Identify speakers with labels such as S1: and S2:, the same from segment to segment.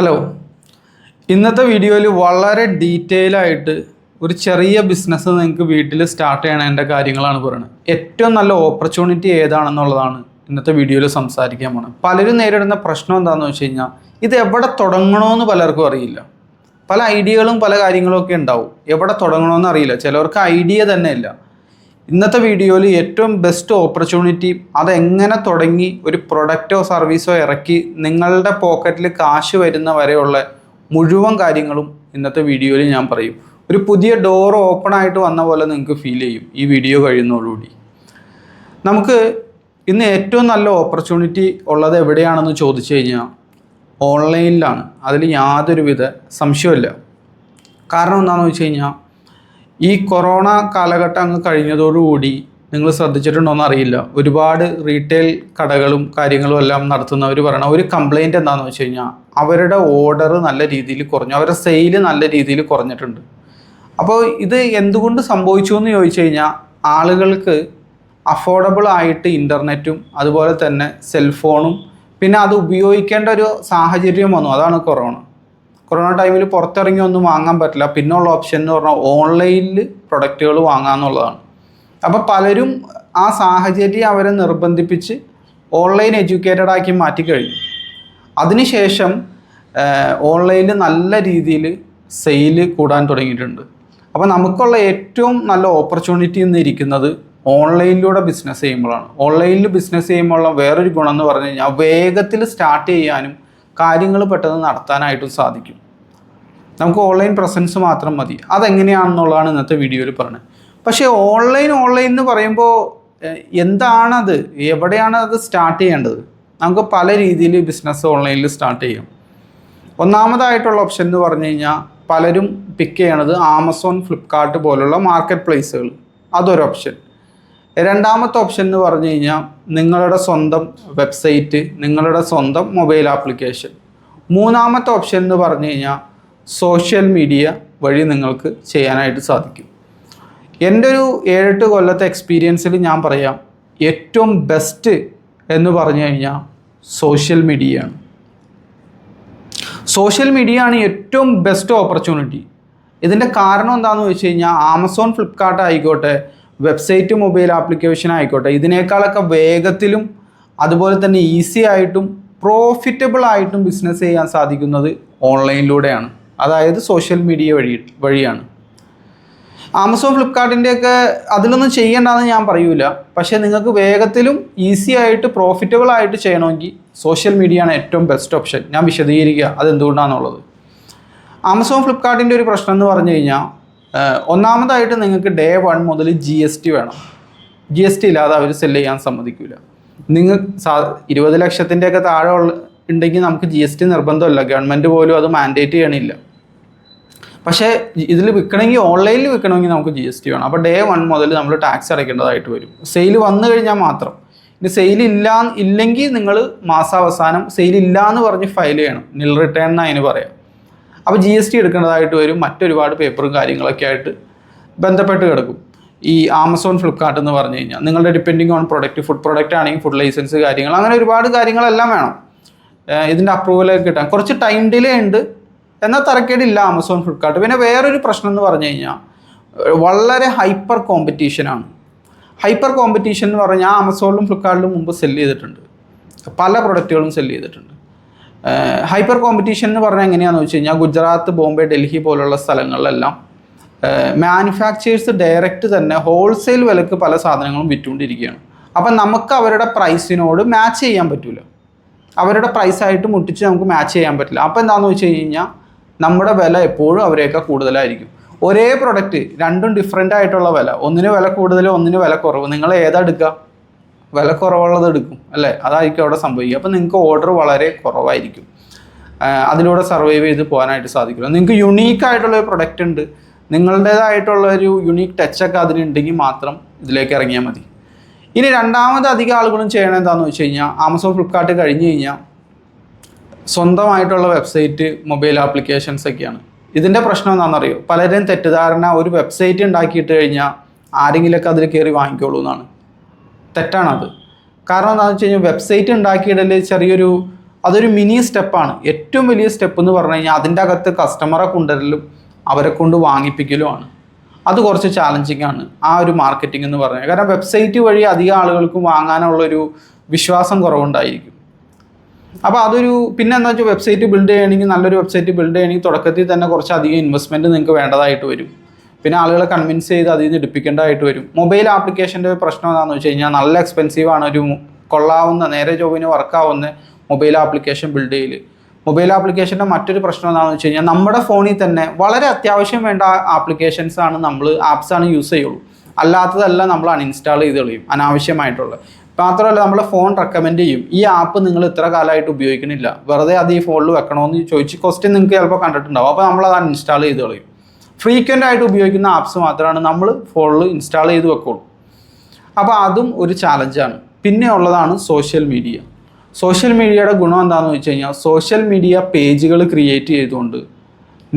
S1: Hello ഇന്നത്തെ വീഡിയോയിൽ വളരെ ഡീറ്റെയിൽ ആയിട്ട് ഒരു ചെറിയ ബിസിനസ് നിങ്ങൾക്ക് വീട്ടിൽ സ്റ്റാർട്ട് ചെയ്യണതിന്റെ കാര്യങ്ങളാണ് പറയുന്നത് ഏറ്റവും നല്ല ഓപ്പർച്യൂണിറ്റി ഏതാണെന്നുള്ളതാണ് ഇന്നത്തെ വീഡിയോയിൽ സംസാരിക്കാൻ പോണത്. പലരും നേരിടുന്ന പ്രശ്നം എന്താണെന്ന് വെച്ച് കഴിഞ്ഞാൽ ഇത് എവിടെ തുടങ്ങണമെന്ന് പലർക്കും അറിയില്ല. പല ഐഡിയകളും പല കാര്യങ്ങളും ഒക്കെ ഉണ്ടാവും. എവിടെ തുടങ്ങണമെന്ന് അറിയില്ല. ചിലവർക്ക് ഐഡിയ തന്നെ ഇല്ല. ഇന്നത്തെ വീഡിയോയിൽ ഏറ്റവും ബെസ്റ്റ് ഓപ്പർച്യൂണിറ്റി അതെങ്ങനെ തുടങ്ങി ഒരു പ്രൊഡക്റ്റോ സർവീസോ ഇറക്കി നിങ്ങളുടെ പോക്കറ്റിൽ കാശ് വരുന്ന വരെയുള്ള മുഴുവൻ കാര്യങ്ങളും ഇന്നത്തെ വീഡിയോയിൽ ഞാൻ പറയും. ഒരു പുതിയ ഡോർ ഓപ്പൺ ആയിട്ട് വന്ന പോലെ നിങ്ങൾക്ക് ഫീൽ ചെയ്യും. ഈ വീഡിയോ കഴിയുന്നതോടുകൂടി. നമുക്ക് ഇന്ന് ഏറ്റവും നല്ല ഓപ്പർച്യൂണിറ്റി ഉള്ളത് എവിടെയാണെന്ന് ചോദിച്ചു കഴിഞ്ഞാൽ ഓൺലൈനിലാണ് അതിൽ യാതൊരുവിധ സംശയമില്ല കാരണം എന്താണെന്ന് വെച്ച് കഴിഞ്ഞാൽ ഈ കൊറോണ കാലഘട്ടം അങ്ങ് കഴിഞ്ഞതോടുകൂടി നിങ്ങൾ ശ്രദ്ധിച്ചിട്ടുണ്ടോയെന്ന് അറിയില്ല ഒരുപാട് റീറ്റെയിൽ കടകളും കാര്യങ്ങളും എല്ലാം നടത്തുന്നവർ പറയണ ഒരു കംപ്ലൈന്റ് എന്താണെന്ന് വെച്ച് കഴിഞ്ഞാൽ അവരുടെ ഓർഡർ നല്ല രീതിയിൽ കുറഞ്ഞു. അവരുടെ സെയിൽ നല്ല രീതിയിൽ കുറഞ്ഞിട്ടുണ്ട്. അപ്പോൾ ഇത് എന്തുകൊണ്ട് സംഭവിച്ചു എന്ന് ചോദിച്ചു കഴിഞ്ഞാൽ ആളുകൾക്ക് അഫോർഡബിൾ ആയിട്ട് ഇന്റർനെറ്റും അതുപോലെ തന്നെ സെൽഫോണും പിന്നെ അത് ഉപയോഗിക്കേണ്ട ഒരു സാഹചര്യം വന്നു. അതാണ് കൊറോണ. കൊറോണ ടൈമിൽ പുറത്തിറങ്ങി ഒന്നും വാങ്ങാൻ പറ്റില്ല. പിന്നുള്ള ഓപ്ഷൻ എന്ന് പറഞ്ഞാൽ ഓൺലൈനിൽ പ്രൊഡക്റ്റുകൾ വാങ്ങാമെന്നുള്ളതാണ് അപ്പോൾ പലരും ആ സാഹചര്യം അവരെ നിർബന്ധിപ്പിച്ച് ഓൺലൈൻ എഡ്യൂക്കേറ്റഡ് ആക്കി മാറ്റിക്കഴിഞ്ഞു അതിനുശേഷം ഓൺലൈനിൽ നല്ല രീതിയിൽ സെയിൽ കൂടാൻ തുടങ്ങിയിട്ടുണ്ട്. അപ്പോൾ നമുക്കുള്ള ഏറ്റവും നല്ല ഓപ്പർച്യൂണിറ്റി ഇരിക്കുന്നത് ഓൺലൈനിലൂടെ ബിസിനസ് ചെയ്യുമ്പോഴാണ്. ഓൺലൈനിൽ ബിസിനസ് ചെയ്യുമ്പോഴുള്ള വേറൊരു ഗുണം എന്ന് പറഞ്ഞു കഴിഞ്ഞാൽ വേഗത്തിൽ സ്റ്റാർട്ട് ചെയ്യാനും കാര്യങ്ങൾ പെട്ടെന്ന് നടത്താനായിട്ടും സാധിക്കും. നമുക്ക് ഓൺലൈൻ പ്രസൻസ് മാത്രം മതി. അതെങ്ങനെയാണെന്നുള്ളതാണ് ഇന്നത്തെ വീഡിയോയിൽ പറഞ്ഞത്. പക്ഷേ ഓൺലൈൻ ഓൺലൈൻ എന്ന് പറയുമ്പോൾ എന്താണത്? എവിടെയാണ് അത് സ്റ്റാർട്ട് ചെയ്യേണ്ടത്? നമുക്ക് പല രീതിയിൽ ബിസിനസ് ഓൺലൈനിൽ സ്റ്റാർട്ട് ചെയ്യാം. ഒന്നാമതായിട്ടുള്ള ഓപ്ഷൻ എന്ന് പറഞ്ഞു കഴിഞ്ഞാൽ പലരും പിക്ക് ചെയ്യണത് ആമസോൺ ഫ്ലിപ്കാർട്ട് പോലുള്ള മാർക്കറ്റ് പ്ലേസുകൾ അതൊരു ഓപ്ഷൻ രണ്ടാമത്തെ ഓപ്ഷൻ എന്ന് പറഞ്ഞു കഴിഞ്ഞാൽ നിങ്ങളുടെ സ്വന്തം വെബ്സൈറ്റ് നിങ്ങളുടെ സ്വന്തം മൊബൈൽ ആപ്ലിക്കേഷൻ മൂന്നാമത്തെ ഓപ്ഷൻ എന്ന് പറഞ്ഞു കഴിഞ്ഞാൽ സോഷ്യൽ മീഡിയ വഴി നിങ്ങൾക്ക് ചെയ്യാനായിട്ട് സാധിക്കും. എന്റെ ഒരു ഏഴെട്ട് കൊല്ലത്തെ എക്സ്പീരിയൻസിൽ ഞാൻ പറയാം ഏറ്റവും ബെസ്റ്റ് എന്ന് പറഞ്ഞു കഴിഞ്ഞാൽ സോഷ്യൽ മീഡിയയാണ് സോഷ്യൽ മീഡിയ ആണ് ഏറ്റവും ബെസ്റ്റ് ഓപ്പർച്യൂണിറ്റി ഇതിന്റെ കാരണം എന്താണെന്ന് വെച്ച് കഴിഞ്ഞാൽ ആമസോൺ ഫ്ലിപ്കാർട്ട് ആയിക്കോട്ടെ വെബ്സൈറ്റ് മൊബൈൽ ആപ്ലിക്കേഷൻ ആയിക്കോട്ടെ ഇതിനേക്കാളൊക്കെ വേഗത്തിലും അതുപോലെ തന്നെ ഈസി ആയിട്ടും പ്രോഫിറ്റബിൾ ആയിട്ടും ബിസിനസ് ചെയ്യാൻ സാധിക്കുന്നത് ഓൺലൈനിലൂടെയാണ്. അതായത് സോഷ്യൽ മീഡിയ വഴി വഴിയാണ്. ആമസോൺ ഫ്ലിപ്കാർട്ടിന്റെയൊക്കെ അതിലൊന്നും ചെയ്യേണ്ടതെന്ന് ഞാൻ പറയൂല. പക്ഷേ നിങ്ങൾക്ക് വേഗത്തിലും ഈസി ആയിട്ട് പ്രോഫിറ്റബിൾ ആയിട്ട് ചെയ്യണമെങ്കിൽ സോഷ്യൽ മീഡിയയാണ് ഏറ്റവും ബെസ്റ്റ് ഓപ്ഷൻ ഞാൻ വിശദീകരിക്കുക. അതെന്തുകൊണ്ടാണെന്നുള്ളത് ആമസോൺ ഫ്ലിപ്കാർട്ടിന്റെ ഒരു പ്രശ്നം എന്ന് പറഞ്ഞു കഴിഞ്ഞാൽ ഒന്നാമതായിട്ട് നിങ്ങൾക്ക് ഡേ വൺ മുതൽ ജി എസ് ടി വേണം. ജി എസ് ടി ഇല്ലാതെ അവർ സെല്ല് ചെയ്യാൻ സമ്മതിക്കില്ല നിങ്ങൾ സാ ഇരുപത് ലക്ഷത്തിന്റെയൊക്കെ താഴെ ഉള്ള ഉണ്ടെങ്കിൽ നമുക്ക് ജി എസ് ടി നിർബന്ധമല്ല. ഗവൺമെന്റ് പോലും അത് മാൻഡേറ്റ് ചെയ്യണില്ല. പക്ഷേ ഇതിൽ വിൽക്കണമെങ്കിൽ ഓൺലൈനിൽ വിൽക്കണമെങ്കിൽ നമുക്ക് ജി എസ് ടി വേണം. അപ്പോൾ ഡേ വൺ മുതൽ നമ്മൾ ടാക്സ് അടയ്ക്കേണ്ടതായിട്ട് വരും. സെയിൽ വന്നു കഴിഞ്ഞാൽ മാത്രം. ഇനി സെയിൽ ഇല്ല ഇല്ലെങ്കിൽ നിങ്ങൾ മാസാവസാനം സെയിൽ ഇല്ല എന്ന് പറഞ്ഞ് ഫയൽ ചെയ്യണം. നിൽ റിട്ടേൺ എന്ന് അതിന് പറയാം. അപ്പോൾ ജി എസ് ടി എടുക്കേണ്ടതായിട്ട് വരും. മറ്റൊരുപാട് പേപ്പറും കാര്യങ്ങളൊക്കെ ആയിട്ട് ബന്ധപ്പെട്ട് കിടക്കും. ഈ ആമസോൺ ഫ്ലിപ്കാർട്ട് എന്ന് പറഞ്ഞു കഴിഞ്ഞാൽ നിങ്ങളുടെ depending on product food product ആണെങ്കിൽ ഫുഡ് ലൈസൻസ് കാര്യങ്ങൾ അങ്ങനെ ഒരുപാട് കാര്യങ്ങളെല്ലാം വേണം. ഇതിന്റെ അപ്രൂവലൊക്കെ കിട്ടാൻ. കുറച്ച് ടൈം ഡിലേ ഉണ്ട്. എന്നാൽ തരക്കേടില്ല ആമസോൺ ഫ്ലിപ്കാർട്ട് പിന്നെ വേറൊരു പ്രശ്നം എന്ന് പറഞ്ഞു കഴിഞ്ഞാൽ വളരെ ഹൈപ്പർ കോമ്പറ്റീഷനാണ് ഹൈപ്പർ കോമ്പറ്റീഷൻ എന്ന് പറഞ്ഞാൽ ആമസോണിലും ഫ്ലിപ്കാർട്ടിലും മുമ്പ് സെല്ല് ചെയ്തിട്ടുണ്ട്. പല പ്രൊഡക്റ്റുകളും സെല്ല് ചെയ്തിട്ടുണ്ട്. ഹൈപ്പർ കോമ്പറ്റീഷൻ എന്ന് പറഞ്ഞാൽ എങ്ങനെയാണെന്ന് വെച്ച് കഴിഞ്ഞാൽ ഗുജറാത്ത് ബോംബെ ഡൽഹി പോലുള്ള സ്ഥലങ്ങളിലെല്ലാം മാനുഫാക്ചേഴ്സ് ഡയറക്റ്റ് തന്നെ ഹോൾസെയിൽ വിലക്ക് പല സാധനങ്ങളും വിറ്റുകൊണ്ടിരിക്കുകയാണ്. അപ്പം നമുക്ക് അവരുടെ പ്രൈസിനോട് മാച്ച് ചെയ്യാൻ പറ്റില്ല അവരുടെ പ്രൈസായിട്ട് മുട്ടിച്ച് നമുക്ക് മാച്ച് ചെയ്യാൻ പറ്റില്ല. അപ്പോൾ എന്താണെന്ന് വെച്ച് കഴിഞ്ഞാൽ നമ്മുടെ വില എപ്പോഴും അവരെയൊക്കെ കൂടുതലായിരിക്കും. ഒരേ പ്രൊഡക്റ്റ് രണ്ടും ഡിഫറെന്റ് ആയിട്ടുള്ള വില. ഒന്നിന് വില കൂടുതൽ ഒന്നിന് വില കുറവ്. നിങ്ങൾ ഏതാ എടുക്കുക? വില കുറവുള്ളത് എടുക്കും അല്ലേ? അതായിരിക്കും അവിടെ സംഭവിക്കുക. അപ്പോൾ നിങ്ങൾക്ക് ഓർഡർ വളരെ കുറവായിരിക്കും. അതിലൂടെ സർവൈവ് ചെയ്ത് പോകാനായിട്ട് സാധിക്കില്ല. നിങ്ങൾക്ക് യുണീക്ക് ആയിട്ടുള്ള ഒരു പ്രൊഡക്റ്റ് ഉണ്ട്. നിങ്ങളുടേതായിട്ടുള്ള ഒരു യുണീക്ക് ടച്ചൊക്കെ അതിനുണ്ടെങ്കിൽ മാത്രം ഇതിലേക്ക് ഇറങ്ങിയാൽ മതി. ഇനി രണ്ടാമത് അധികം ആളുകളും ചെയ്യണത് എന്താണെന്ന് വെച്ച് കഴിഞ്ഞാൽ ആമസോൺ ഫ്ലിപ്കാർട്ട് കഴിഞ്ഞ് കഴിഞ്ഞാൽ സ്വന്തമായിട്ടുള്ള വെബ്സൈറ്റ് മൊബൈൽ ആപ്ലിക്കേഷൻസ് ഒക്കെയാണ്. ഇതിന്റെ പ്രശ്നം എന്താണെന്നറിയോ? പലരും തെറ്റിദ്ധാരണ ഒരു വെബ്സൈറ്റ് ഉണ്ടാക്കിയിട്ട് കഴിഞ്ഞാൽ ആരെങ്കിലുമൊക്കെ അതിൽ കയറി വാങ്ങിക്കോളൂ എന്നാണ്. തെറ്റാണത് കാരണം എന്താണെന്ന് വെച്ച് കഴിഞ്ഞാൽ വെബ്സൈറ്റ് ഉണ്ടാക്കിയിടൽ ചെറിയൊരു അതൊരു മിനി സ്റ്റെപ്പാണ്. ഏറ്റവും വലിയ സ്റ്റെപ്പ് എന്ന് പറഞ്ഞു കഴിഞ്ഞാൽ അതിന്റെ അകത്ത് കസ്റ്റമറെ കൊണ്ടുവരലും അവരെ കൊണ്ട് വാങ്ങിപ്പിക്കലുമാണ് അത് കുറച്ച് ചാലഞ്ചിങ് ആണ്. ആ ഒരു മാർക്കറ്റിംഗ് എന്ന് പറഞ്ഞാൽ. കാരണം വെബ്സൈറ്റ് വഴി അധികം ആളുകൾക്കും വാങ്ങാനുള്ളൊരു വിശ്വാസം കുറവുണ്ടായിരിക്കും. അപ്പോൾ അതൊരു പിന്നെ എന്താ വെച്ചാൽ വെബ്സൈറ്റ് ബിൽഡ് ചെയ്യണമെങ്കിൽ നല്ലൊരു വെബ്സൈറ്റ് ബിൽഡ് ചെയ്യണമെങ്കിൽ തുടക്കത്തിൽ തന്നെ കുറച്ച് അധികം ഇൻവെസ്റ്റ്മെന്റ് നിങ്ങൾക്ക് വേണ്ടതായിട്ട് വരും. പിന്നെ ആളുകളെ കൺവിൻസ് ചെയ്ത് അതിൽ നിന്ന് എടുപ്പിക്കേണ്ടതായിട്ട് വരും. മൊബൈൽ ആപ്ലിക്കേഷന്റെ പ്രശ്നം എന്താണെന്ന് വെച്ച് കഴിഞ്ഞാൽ നല്ല എക്സ്പെൻസീവ് ആണ് ഒരു കൊള്ളാവുന്ന നേരെ ജോബിന് വർക്കാവുന്ന മൊബൈൽ ആപ്ലിക്കേഷൻ ബിൽഡ് ചെയ്യൽ മൊബൈൽ ആപ്ലിക്കേഷന്റെ മറ്റൊരു പ്രശ്നം എന്താണെന്ന് വെച്ച് കഴിഞ്ഞാൽ നമ്മുടെ ഫോണിൽ തന്നെ വളരെ അത്യാവശ്യം വേണ്ട ആപ്ലിക്കേഷൻസ് ആണ് നമ്മൾ ആപ്സ് ആണ് യൂസ് ചെയ്യുള്ളൂ. അല്ലാത്തതല്ല നമ്മൾ അൺഇൻസ്റ്റാൾ ചെയ്ത് കളയും അനാവശ്യമായിട്ടുള്ള. മാത്രമല്ല നമ്മളെ ഫോൺ റെക്കമെൻഡ് ചെയ്യും. ഈ ആപ്പ് നിങ്ങൾ ഇത്ര കാലമായിട്ട് ഉപയോഗിക്കണില്ല. വെറുതെ അത് ഈ ഫോണിൽ വെക്കണമെന്ന് ചോദിച്ച് ക്വസ്റ്റ്യൻ നിങ്ങൾക്ക് ചിലപ്പോൾ കണ്ടിട്ടുണ്ടാവും. അപ്പോൾ നമ്മൾ അത് അൺഇൻസ്റ്റാൾ ചെയ്ത് കളയും. ഫ്രീക്വന്റ് ആയിട്ട് ഉപയോഗിക്കുന്ന ആപ്സ് മാത്രമാണ് നമ്മൾ ഫോണിൽ ഇൻസ്റ്റാൾ ചെയ്ത് വെക്കുള്ളൂ. അപ്പോൾ അതും ഒരു ചാലഞ്ചാണ് പിന്നെ ഉള്ളതാണ് സോഷ്യൽ മീഡിയ സോഷ്യൽ മീഡിയയുടെ ഗുണം എന്താണെന്ന് വെച്ച് കഴിഞ്ഞാൽ സോഷ്യൽ മീഡിയ പേജുകൾ ക്രിയേറ്റ് ചെയ്തുകൊണ്ട്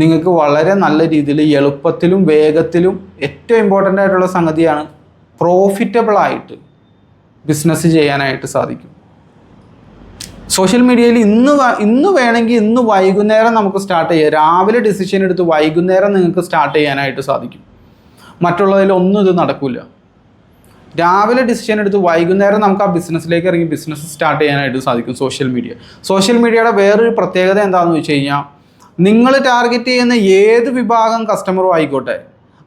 S1: നിങ്ങൾക്ക് വളരെ നല്ല രീതിയിൽ എളുപ്പത്തിലും വേഗത്തിലും ഏറ്റവും ഇമ്പോർട്ടന്റ് ആയിട്ടുള്ള സംഗതിയാണ് പ്രോഫിറ്റബിളായിട്ട് ബിസിനസ് ചെയ്യാനായിട്ട് സാധിക്കും. സോഷ്യൽ മീഡിയയിൽ ഇന്ന് ഇന്ന് വേണമെങ്കിൽ ഇന്ന് വൈകുന്നേരം നമുക്ക് സ്റ്റാർട്ട് ചെയ്യാം. രാവിലെ ഡിസിഷൻ എടുത്ത് വൈകുന്നേരം നിങ്ങൾക്ക് സ്റ്റാർട്ട് ചെയ്യാനായിട്ട് സാധിക്കും. മറ്റുള്ളതിൽ ഒന്നും ഇത് നടക്കില്ല രാവിലെ ഡിസിഷൻ എടുത്ത് വൈകുന്നേരം നമുക്ക് ആ ബിസിനസ്സിലേക്ക് ഇറങ്ങി ബിസിനസ് സ്റ്റാർട്ട് ചെയ്യാനായിട്ട് സാധിക്കും സോഷ്യൽ മീഡിയ സോഷ്യൽ മീഡിയയുടെ വേറൊരു പ്രത്യേകത എന്താണെന്ന് വെച്ച് കഴിഞ്ഞാൽ നിങ്ങൾ ടാർഗറ്റ് ചെയ്യുന്ന ഏത് വിഭാഗം കസ്റ്റമറും ആയിക്കോട്ടെ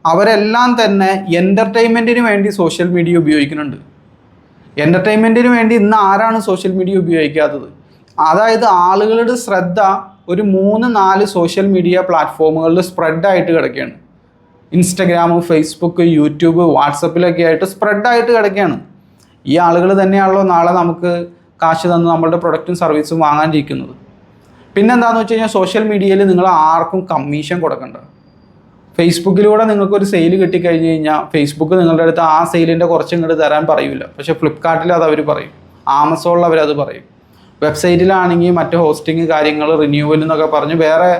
S1: അവരെല്ലാം തന്നെ എന്റർടൈൻമെന്റിന് വേണ്ടി സോഷ്യൽ മീഡിയ ഉപയോഗിക്കുന്നുണ്ട്. എന്റർടൈൻമെന്റിന് വേണ്ടി ഇന്ന് ആരാണ് സോഷ്യൽ മീഡിയ ഉപയോഗിക്കാത്തത്? അതായത് ആളുകളുടെ ശ്രദ്ധ ഒരു മൂന്ന് നാല് സോഷ്യൽ മീഡിയ പ്ലാറ്റ്ഫോമുകളിൽ സ്പ്രെഡായിട്ട് കിടക്കുകയാണ്. ഇൻസ്റ്റഗ്രാം ഫേസ്ബുക്ക് യൂട്യൂബ് വാട്സപ്പിലൊക്കെ ആയിട്ട് സ്പ്രെഡായിട്ട് കിടക്കുകയാണ്. ഈ ആളുകൾ തന്നെയാണല്ലോ നാളെ നമുക്ക് കാശ് തന്ന് നമ്മളുടെ പ്രൊഡക്റ്റും സർവീസും വാങ്ങാനിരിക്കുന്നത്. പിന്നെന്താണെന്ന് വെച്ച് കഴിഞ്ഞാൽ സോഷ്യൽ മീഡിയയിൽ നിങ്ങൾ ആർക്കും കമ്മീഷൻ കൊടുക്കണ്ട. ഫേസ്ബുക്കിലൂടെ നിങ്ങൾക്കൊരു സെയിൽ കിട്ടിക്കഴിഞ്ഞ് കഴിഞ്ഞാൽ ഫേസ്ബുക്ക് നിങ്ങളുടെ അടുത്ത് ആ സെയിലിന്റെ കുറച്ച് ഇങ്ങോട്ട് തരാൻ പറയില്ല പക്ഷേ ഫ്ലിപ്കാർട്ടിൽ അത് അവർ പറയും. ആമസോണിൽ അവരത് പറയും. വെബ്സൈറ്റിലാണെങ്കിൽ മറ്റ് ഹോസ്റ്റിംഗ് കാര്യങ്ങൾ റിന്യൂവൽ എന്നൊക്കെ പറഞ്ഞ് വേറെ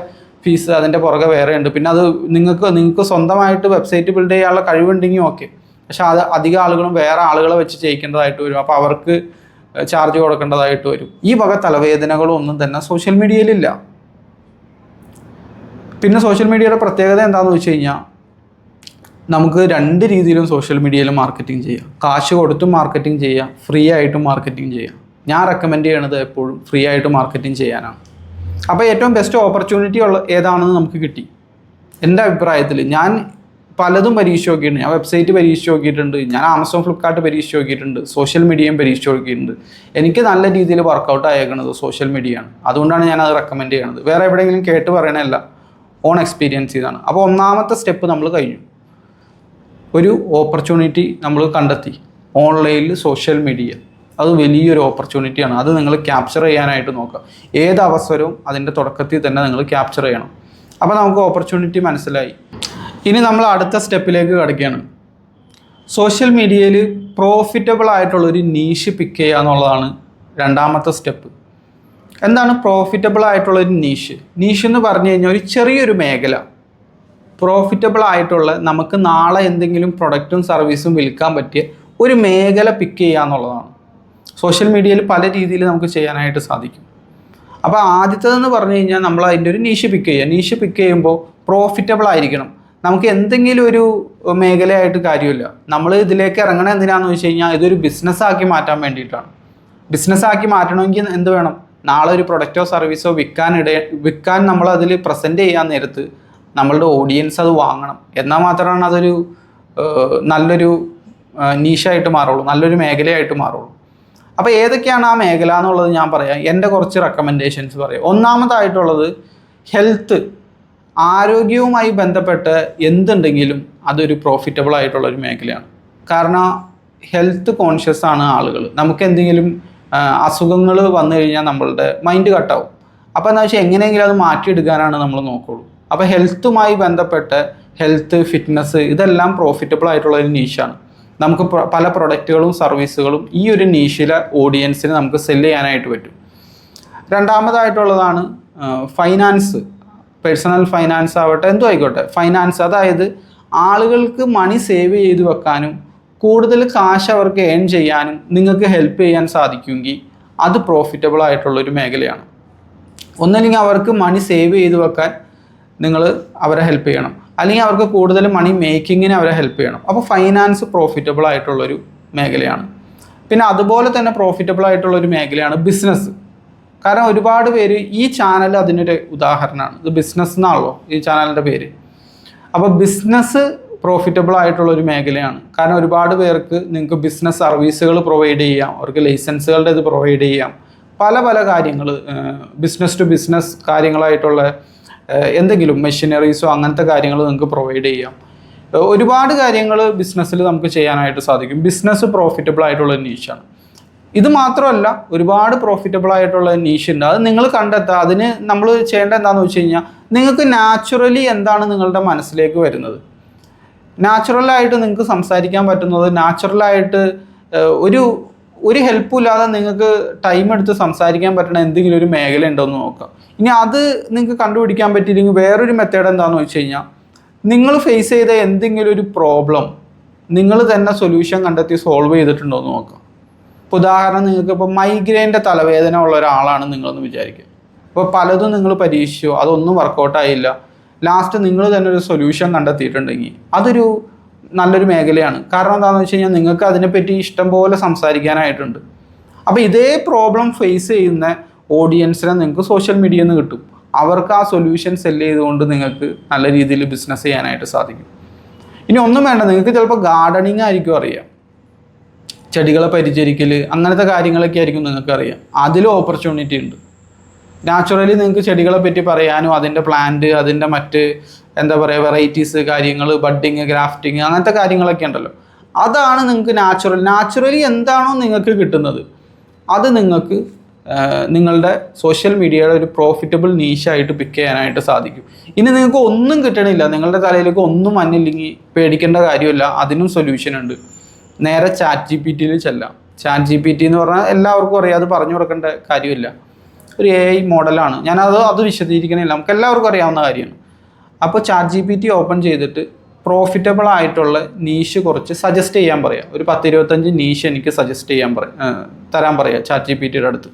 S1: ഫീസ് അതിന്റെ പുറകെ വേറെ ഉണ്ട്. പിന്നെ അത് നിങ്ങൾക്ക് നിങ്ങൾക്ക് സ്വന്തമായിട്ട് വെബ്സൈറ്റ് ബിൽഡ് ചെയ്യാനുള്ള കഴിവുണ്ടെങ്കിൽ ഓക്കെ പക്ഷെ അത് അധികം ആളുകളും വേറെ ആളുകളെ വെച്ച് ചെയ്യിക്കേണ്ടതായിട്ട് വരും. അപ്പോൾ അവർക്ക് ചാർജ് കൊടുക്കേണ്ടതായിട്ട് വരും. ഈ വക തലവേദനകളും ഒന്നും തന്നെ സോഷ്യൽ മീഡിയയിലില്ല പിന്നെ സോഷ്യൽ മീഡിയയുടെ പ്രത്യേകത എന്താണെന്ന് വെച്ച് കഴിഞ്ഞാൽ നമുക്ക് രണ്ട് രീതിയിലും സോഷ്യൽ മീഡിയയിൽ മാർക്കറ്റിംഗ് ചെയ്യാം. കാശ് കൊടുത്തും മാർക്കറ്റിംഗ് ചെയ്യാം. ഫ്രീ ആയിട്ടും മാർക്കറ്റിംഗ് ചെയ്യാം. ഞാൻ റെക്കമെൻഡ് ചെയ്യണത് എപ്പോഴും ഫ്രീ ആയിട്ട് മാർക്കറ്റിംഗ് ചെയ്യാനാണ്. അപ്പോൾ ഏറ്റവും ബെസ്റ്റ് ഓപ്പർച്യൂണിറ്റി ഉള്ള ഏതാണെന്ന് നമുക്ക് കിട്ടി. എന്റെ അഭിപ്രായത്തിൽ ഞാൻ പലതും പരീക്ഷിച്ച് നോക്കിയിട്ടുണ്ട്. ഞാൻ വെബ്സൈറ്റ് പരീക്ഷിച്ച് നോക്കിയിട്ടുണ്ട്. ഞാൻ ആമസോൺ ഫ്ലിപ്കാർട്ട് പരീക്ഷിച്ച് നോക്കിയിട്ടുണ്ട്. സോഷ്യൽ മീഡിയയും പരീക്ഷിച്ച് നോക്കിയിട്ടുണ്ട്. എനിക്ക് നല്ല രീതിയിൽ വർക്കൗട്ട് ആയേക്കുന്നത് സോഷ്യൽ മീഡിയയാണ് അതുകൊണ്ടാണ് ഞാൻ അത് റെക്കമെൻഡ് ചെയ്യണത്. വേറെ എവിടെയെങ്കിലും കേട്ട് പറയണതല്ല. ഓൺ എക്സ്പീരിയൻസ് ചെയ്താണ് അപ്പോൾ ഒന്നാമത്തെ സ്റ്റെപ്പ് നമ്മൾ കഴിഞ്ഞു. ഒരു ഓപ്പർച്യൂണിറ്റി നമ്മൾ കണ്ടെത്തി. ഓൺലൈനിൽ സോഷ്യൽ മീഡിയ അത് വലിയൊരു ഓപ്പർച്യൂണിറ്റിയാണ് അത് നിങ്ങൾ ക്യാപ്ചർ ചെയ്യാനായിട്ട് നോക്കുക. ഏത് അവസരവും അതിന്റെ തുടക്കത്തിൽ തന്നെ നിങ്ങൾ ക്യാപ്ചർ ചെയ്യണം. അപ്പോൾ നമുക്ക് ഓപ്പർച്യൂണിറ്റി മനസ്സിലായി. ഇനി നമ്മൾ അടുത്ത സ്റ്റെപ്പിലേക്ക് കടക്കുകയാണ്. സോഷ്യൽ മീഡിയയിൽ പ്രോഫിറ്റബിൾ ആയിട്ടുള്ളൊരു നീഷ് പിക്ക് ചെയ്യുക എന്നുള്ളതാണ് രണ്ടാമത്തെ സ്റ്റെപ്പ് എന്താണ് പ്രോഫിറ്റബിൾ ആയിട്ടുള്ളൊരു നീഷ് നീഷ് എന്ന് പറഞ്ഞു കഴിഞ്ഞാൽ ഒരു ചെറിയൊരു മേഖല. പ്രോഫിറ്റബിൾ ആയിട്ടുള്ള നമുക്ക് നാളെ എന്തെങ്കിലും പ്രൊഡക്റ്റും സർവീസും വിൽക്കാൻ പറ്റിയ ഒരു മേഖല പിക്ക് ചെയ്യുക എന്നുള്ളതാണ്. സോഷ്യൽ മീഡിയയിൽ പല രീതിയിൽ നമുക്ക് ചെയ്യാനായിട്ട് സാധിക്കും. അപ്പോൾ ആദ്യത്തേതെന്ന് പറഞ്ഞു കഴിഞ്ഞാൽ നമ്മൾ അതിന്റെ ഒരു നീഷ് പിക്ക് ചെയ്യുക. നീഷ് പിക്ക് ചെയ്യുമ്പോൾ പ്രോഫിറ്റബിൾ ആയിരിക്കണം. നമുക്ക് എന്തെങ്കിലും ഒരു മേഖലയായിട്ട് കാര്യമില്ല. നമ്മൾ ഇതിലേക്ക് ഇറങ്ങണത് എന്തിനാണെന്ന് വെച്ച് കഴിഞ്ഞാൽ ഇതൊരു ബിസിനസ്സാക്കി മാറ്റാൻ വേണ്ടിയിട്ടാണ്. ബിസിനസ്സാക്കി മാറ്റണമെങ്കിൽ എന്ത് വേണം? നാളെ ഒരു പ്രൊഡക്റ്റോ സർവീസോ വിൽക്കാൻ ഇട വിൽക്കാൻ നമ്മൾ അതിൽ പ്രസന്റ് ചെയ്യാൻ നേരത്ത് നമ്മളുടെ ഓഡിയൻസ് അത് വാങ്ങണം. എന്നാൽ മാത്രമാണ് അതൊരു നല്ലൊരു നീഷായിട്ട് മാറുള്ളൂ. നല്ലൊരു മേഖലയായിട്ട് മാറുള്ളൂ. അപ്പോൾ ഏതൊക്കെയാണ് ആ മേഖല എന്നുള്ളത് ഞാൻ പറയാം. എന്റെ കുറച്ച് റെക്കമെൻഡേഷൻസ് പറയാം. ഒന്നാമതായിട്ടുള്ളത് ഹെൽത്ത് ആരോഗ്യവുമായി ബന്ധപ്പെട്ട് എന്തുണ്ടെങ്കിലും അതൊരു പ്രോഫിറ്റബിൾ ആയിട്ടുള്ള ഒരു മേഖലയാണ്. കാരണം ഹെൽത്ത് കോൺഷ്യസ് ആണ് ആളുകൾ. നമുക്ക് എന്തെങ്കിലും അസുഖങ്ങൾ വന്നു കഴിഞ്ഞാൽ നമ്മളുടെ മൈൻഡ് കട്ടാവും അപ്പോൾ എന്താ വെച്ചാൽ എങ്ങനെയെങ്കിലും അത് മാറ്റിയെടുക്കാനാണ് നമ്മൾ നോക്കുള്ളൂ. അപ്പോൾ ഹെൽത്തുമായി ബന്ധപ്പെട്ട് ഹെൽത്ത് ഫിറ്റ്നസ് ഇതെല്ലാം പ്രോഫിറ്റബിൾ ആയിട്ടുള്ള ഒരു നീഷാണ് നമുക്ക് പല പ്രൊഡക്റ്റുകളും സർവീസുകളും ഈ ഒരു നീഷിലെ ഓഡിയൻസിന് നമുക്ക് സെൽ ചെയ്യാനായിട്ട് പറ്റും. രണ്ടാമതായിട്ടുള്ളതാണ് ഫൈനാൻസ് പേഴ്സണൽ ഫൈനാൻസ് ആവട്ടെ എന്തോ ആയിക്കോട്ടെ. ഫൈനാൻസ് അതായത് ആളുകൾക്ക് മണി സേവ് ചെയ്ത് വെക്കാനും കൂടുതൽ കാശ് അവർക്ക് ഏൺ ചെയ്യാനും നിങ്ങൾക്ക് ഹെൽപ്പ് ചെയ്യാൻ സാധിക്കുമെങ്കിൽ അത് പ്രോഫിറ്റബിൾ ആയിട്ടുള്ളൊരു മേഖലയാണ്. ഒന്നല്ലെങ്കിൽ അവർക്ക് മണി സേവ് ചെയ്ത് വെക്കാൻ നിങ്ങൾ അവരെ ഹെൽപ്പ് ചെയ്യണം. അല്ലെങ്കിൽ അവർക്ക് കൂടുതൽ മണി മേക്കിങ്ങിന് അവരെ ഹെൽപ്പ് ചെയ്യണം. അപ്പോൾ ഫൈനാൻസ് പ്രോഫിറ്റബിൾ ആയിട്ടുള്ളൊരു മേഖലയാണ്. പിന്നെ അതുപോലെ തന്നെ പ്രോഫിറ്റബിൾ ആയിട്ടുള്ളൊരു മേഖലയാണ് ബിസിനസ് കാരണം ഒരുപാട് പേര് ഈ ചാനൽ അതിനൊരു ഉദാഹരണമാണ്. ഇത് ബിസിനസ് എന്നാണല്ലോ ഈ ചാനലിന്റെ പേര്. അപ്പോൾ ബിസിനസ് പ്രോഫിറ്റബിൾ ആയിട്ടുള്ളൊരു മേഖലയാണ്. കാരണം ഒരുപാട് പേർക്ക് നിങ്ങൾക്ക് ബിസിനസ് സർവീസുകൾ പ്രൊവൈഡ് ചെയ്യാം. അവർക്ക് ലൈസൻസുകളുടെ ഇത് പ്രൊവൈഡ് ചെയ്യാം. പല പല കാര്യങ്ങൾ ബിസിനസ് ടു ബിസിനസ് കാര്യങ്ങളായിട്ടുള്ള എന്തെങ്കിലും മെഷീനറീസോ അങ്ങനത്തെ കാര്യങ്ങൾ നിങ്ങൾക്ക് പ്രൊവൈഡ് ചെയ്യാം. ഒരുപാട് കാര്യങ്ങൾ ബിസിനസ്സിൽ നമുക്ക് ചെയ്യാനായിട്ട് സാധിക്കും. ബിസിനസ് പ്രോഫിറ്റബിൾ ആയിട്ടുള്ള നീഷാണ് ഇത് മാത്രമല്ല ഒരുപാട് പ്രോഫിറ്റബിൾ ആയിട്ടുള്ള നീഷ് ഉണ്ട്. അത് നിങ്ങൾ കണ്ടെത്തുക. അതിന് നമ്മൾ ചെയ്യേണ്ട എന്താണെന്ന് വെച്ച് കഴിഞ്ഞാൽ നിങ്ങൾക്ക് നാച്ചുറലി എന്താണ് നിങ്ങളുടെ മനസ്സിലേക്ക് വരുന്നത്? നാച്ചുറലായിട്ട് നിങ്ങൾക്ക് സംസാരിക്കാൻ പറ്റുന്നത് നാച്ചുറലായിട്ട് ഒരു ഒരു ഹെൽപ്പും ഇല്ലാതെ നിങ്ങൾക്ക് ടൈം എടുത്ത് സംസാരിക്കാൻ പറ്റുന്ന എന്തെങ്കിലും ഒരു മേഖല ഉണ്ടോ എന്ന് നോക്കാം. ഇനി അത് നിങ്ങൾക്ക് കണ്ടുപിടിക്കാൻ പറ്റിയില്ലെങ്കിൽ വേറൊരു മെത്തേഡ് എന്താണെന്ന് വെച്ച് കഴിഞ്ഞാൽ നിങ്ങൾ ഫേസ് ചെയ്ത എന്തെങ്കിലും ഒരു പ്രോബ്ലം നിങ്ങൾ തന്നെ സൊല്യൂഷൻ കണ്ടെത്തി സോൾവ് ചെയ്തിട്ടുണ്ടോ എന്ന് നോക്കാം. ഇപ്പോൾ ഉദാഹരണം നിങ്ങൾക്ക് ഇപ്പോൾ മൈഗ്രെയിന്റെ തലവേദന ഉള്ള ഒരാളാണ് നിങ്ങളെന്ന് വിചാരിക്കുക. അപ്പോൾ പലതും നിങ്ങൾ പരീക്ഷിച്ചു അതൊന്നും വർക്കൗട്ടായില്ല ലാസ്റ്റ് നിങ്ങൾ തന്നെ ഒരു സൊല്യൂഷൻ കണ്ടെത്തിയിട്ടുണ്ടെങ്കിൽ അതൊരു നല്ലൊരു മേഖലയാണ്. കാരണം എന്താണെന്ന് വെച്ച് കഴിഞ്ഞാൽ നിങ്ങൾക്ക് അതിനെപ്പറ്റി ഇഷ്ടംപോലെ സംസാരിക്കാനായിട്ടുണ്ട്. അപ്പോൾ ഇതേ പ്രോബ്ലം ഫേസ് ചെയ്യുന്ന ഓഡിയൻസിനെ നിങ്ങൾക്ക് സോഷ്യൽ മീഡിയയിൽ നിന്ന് കിട്ടും. അവർക്ക് ആ സൊല്യൂഷൻ സെൽ ചെയ്തുകൊണ്ട് നിങ്ങൾക്ക് നല്ല രീതിയിൽ ബിസിനസ് ചെയ്യാനായിട്ട് സാധിക്കും. ഇനി ഒന്നും വേണ്ട നിങ്ങൾക്ക് ചിലപ്പോൾ ഗാർഡനിങ് ആയിരിക്കും അറിയാം. ചെടികളെ പരിചരിക്കൽ അങ്ങനത്തെ കാര്യങ്ങളൊക്കെ ആയിരിക്കും നിങ്ങൾക്ക് അറിയാം. അതിലും ഓപ്പർച്യൂണിറ്റി ഉണ്ട്. നാച്ചുറലി നിങ്ങൾക്ക് ചെടികളെ പറ്റി പറയാനും അതിന്റെ പ്ലാന്റ് അതിന്റെ മറ്റ് എന്താ പറയുക വെറൈറ്റീസ് കാര്യങ്ങൾ ബഡ്ഡിങ് ഗ്രാഫ്റ്റിങ് അങ്ങനത്തെ കാര്യങ്ങളൊക്കെ ഉണ്ടല്ലോ. അതാണ് നിങ്ങൾക്ക് നാച്ചുറൽ നാച്ചുറലി എന്താണോ നിങ്ങൾക്ക് കിട്ടുന്നത്. അത് നിങ്ങൾക്ക് നിങ്ങളുടെ സോഷ്യൽ മീഡിയയുടെ ഒരു പ്രോഫിറ്റബിൾ നീഷായിട്ട് പിക്ക് ചെയ്യാനായിട്ട് സാധിക്കും. ഇനി നിങ്ങൾക്ക് ഒന്നും കിട്ടണില്ല. നിങ്ങളുടെ തലയിലേക്ക് ഒന്നും മഞ്ഞില്ലെങ്കിൽ പേടിക്കേണ്ട കാര്യമില്ല. അതിനും സൊല്യൂഷൻ ഉണ്ട്. നേരെ ചാറ്റ് ജി പി ടിയിൽ ചെല്ലാം. ചാറ്റ് ജി പി ടി എന്ന് പറഞ്ഞാൽ എല്ലാവർക്കും അറിയാം. അത് പറഞ്ഞു കൊടുക്കേണ്ട കാര്യമില്ല. ഒരു എ ഐ മോഡലാണ് ഞാനത് അത് വിശദീകരിക്കണില്ല. നമുക്ക് എല്ലാവർക്കും അറിയാവുന്ന കാര്യമാണ്. അപ്പോൾ chat G P T open ചെയ്തിട്ട് പ്രോഫിറ്റബിൾ ആയിട്ടുള്ള നീഷ് കുറച്ച് സജസ്റ്റ് ചെയ്യാൻ പറയാം. ഒരു പത്ത് ഇരുപത്തഞ്ച് നീഷ് എനിക്ക് സജസ്റ്റ് ചെയ്യാൻ പറയാം. തരാൻ പറയാം ചാറ്റ് ജി പി ടിയുടെ അടുത്ത്.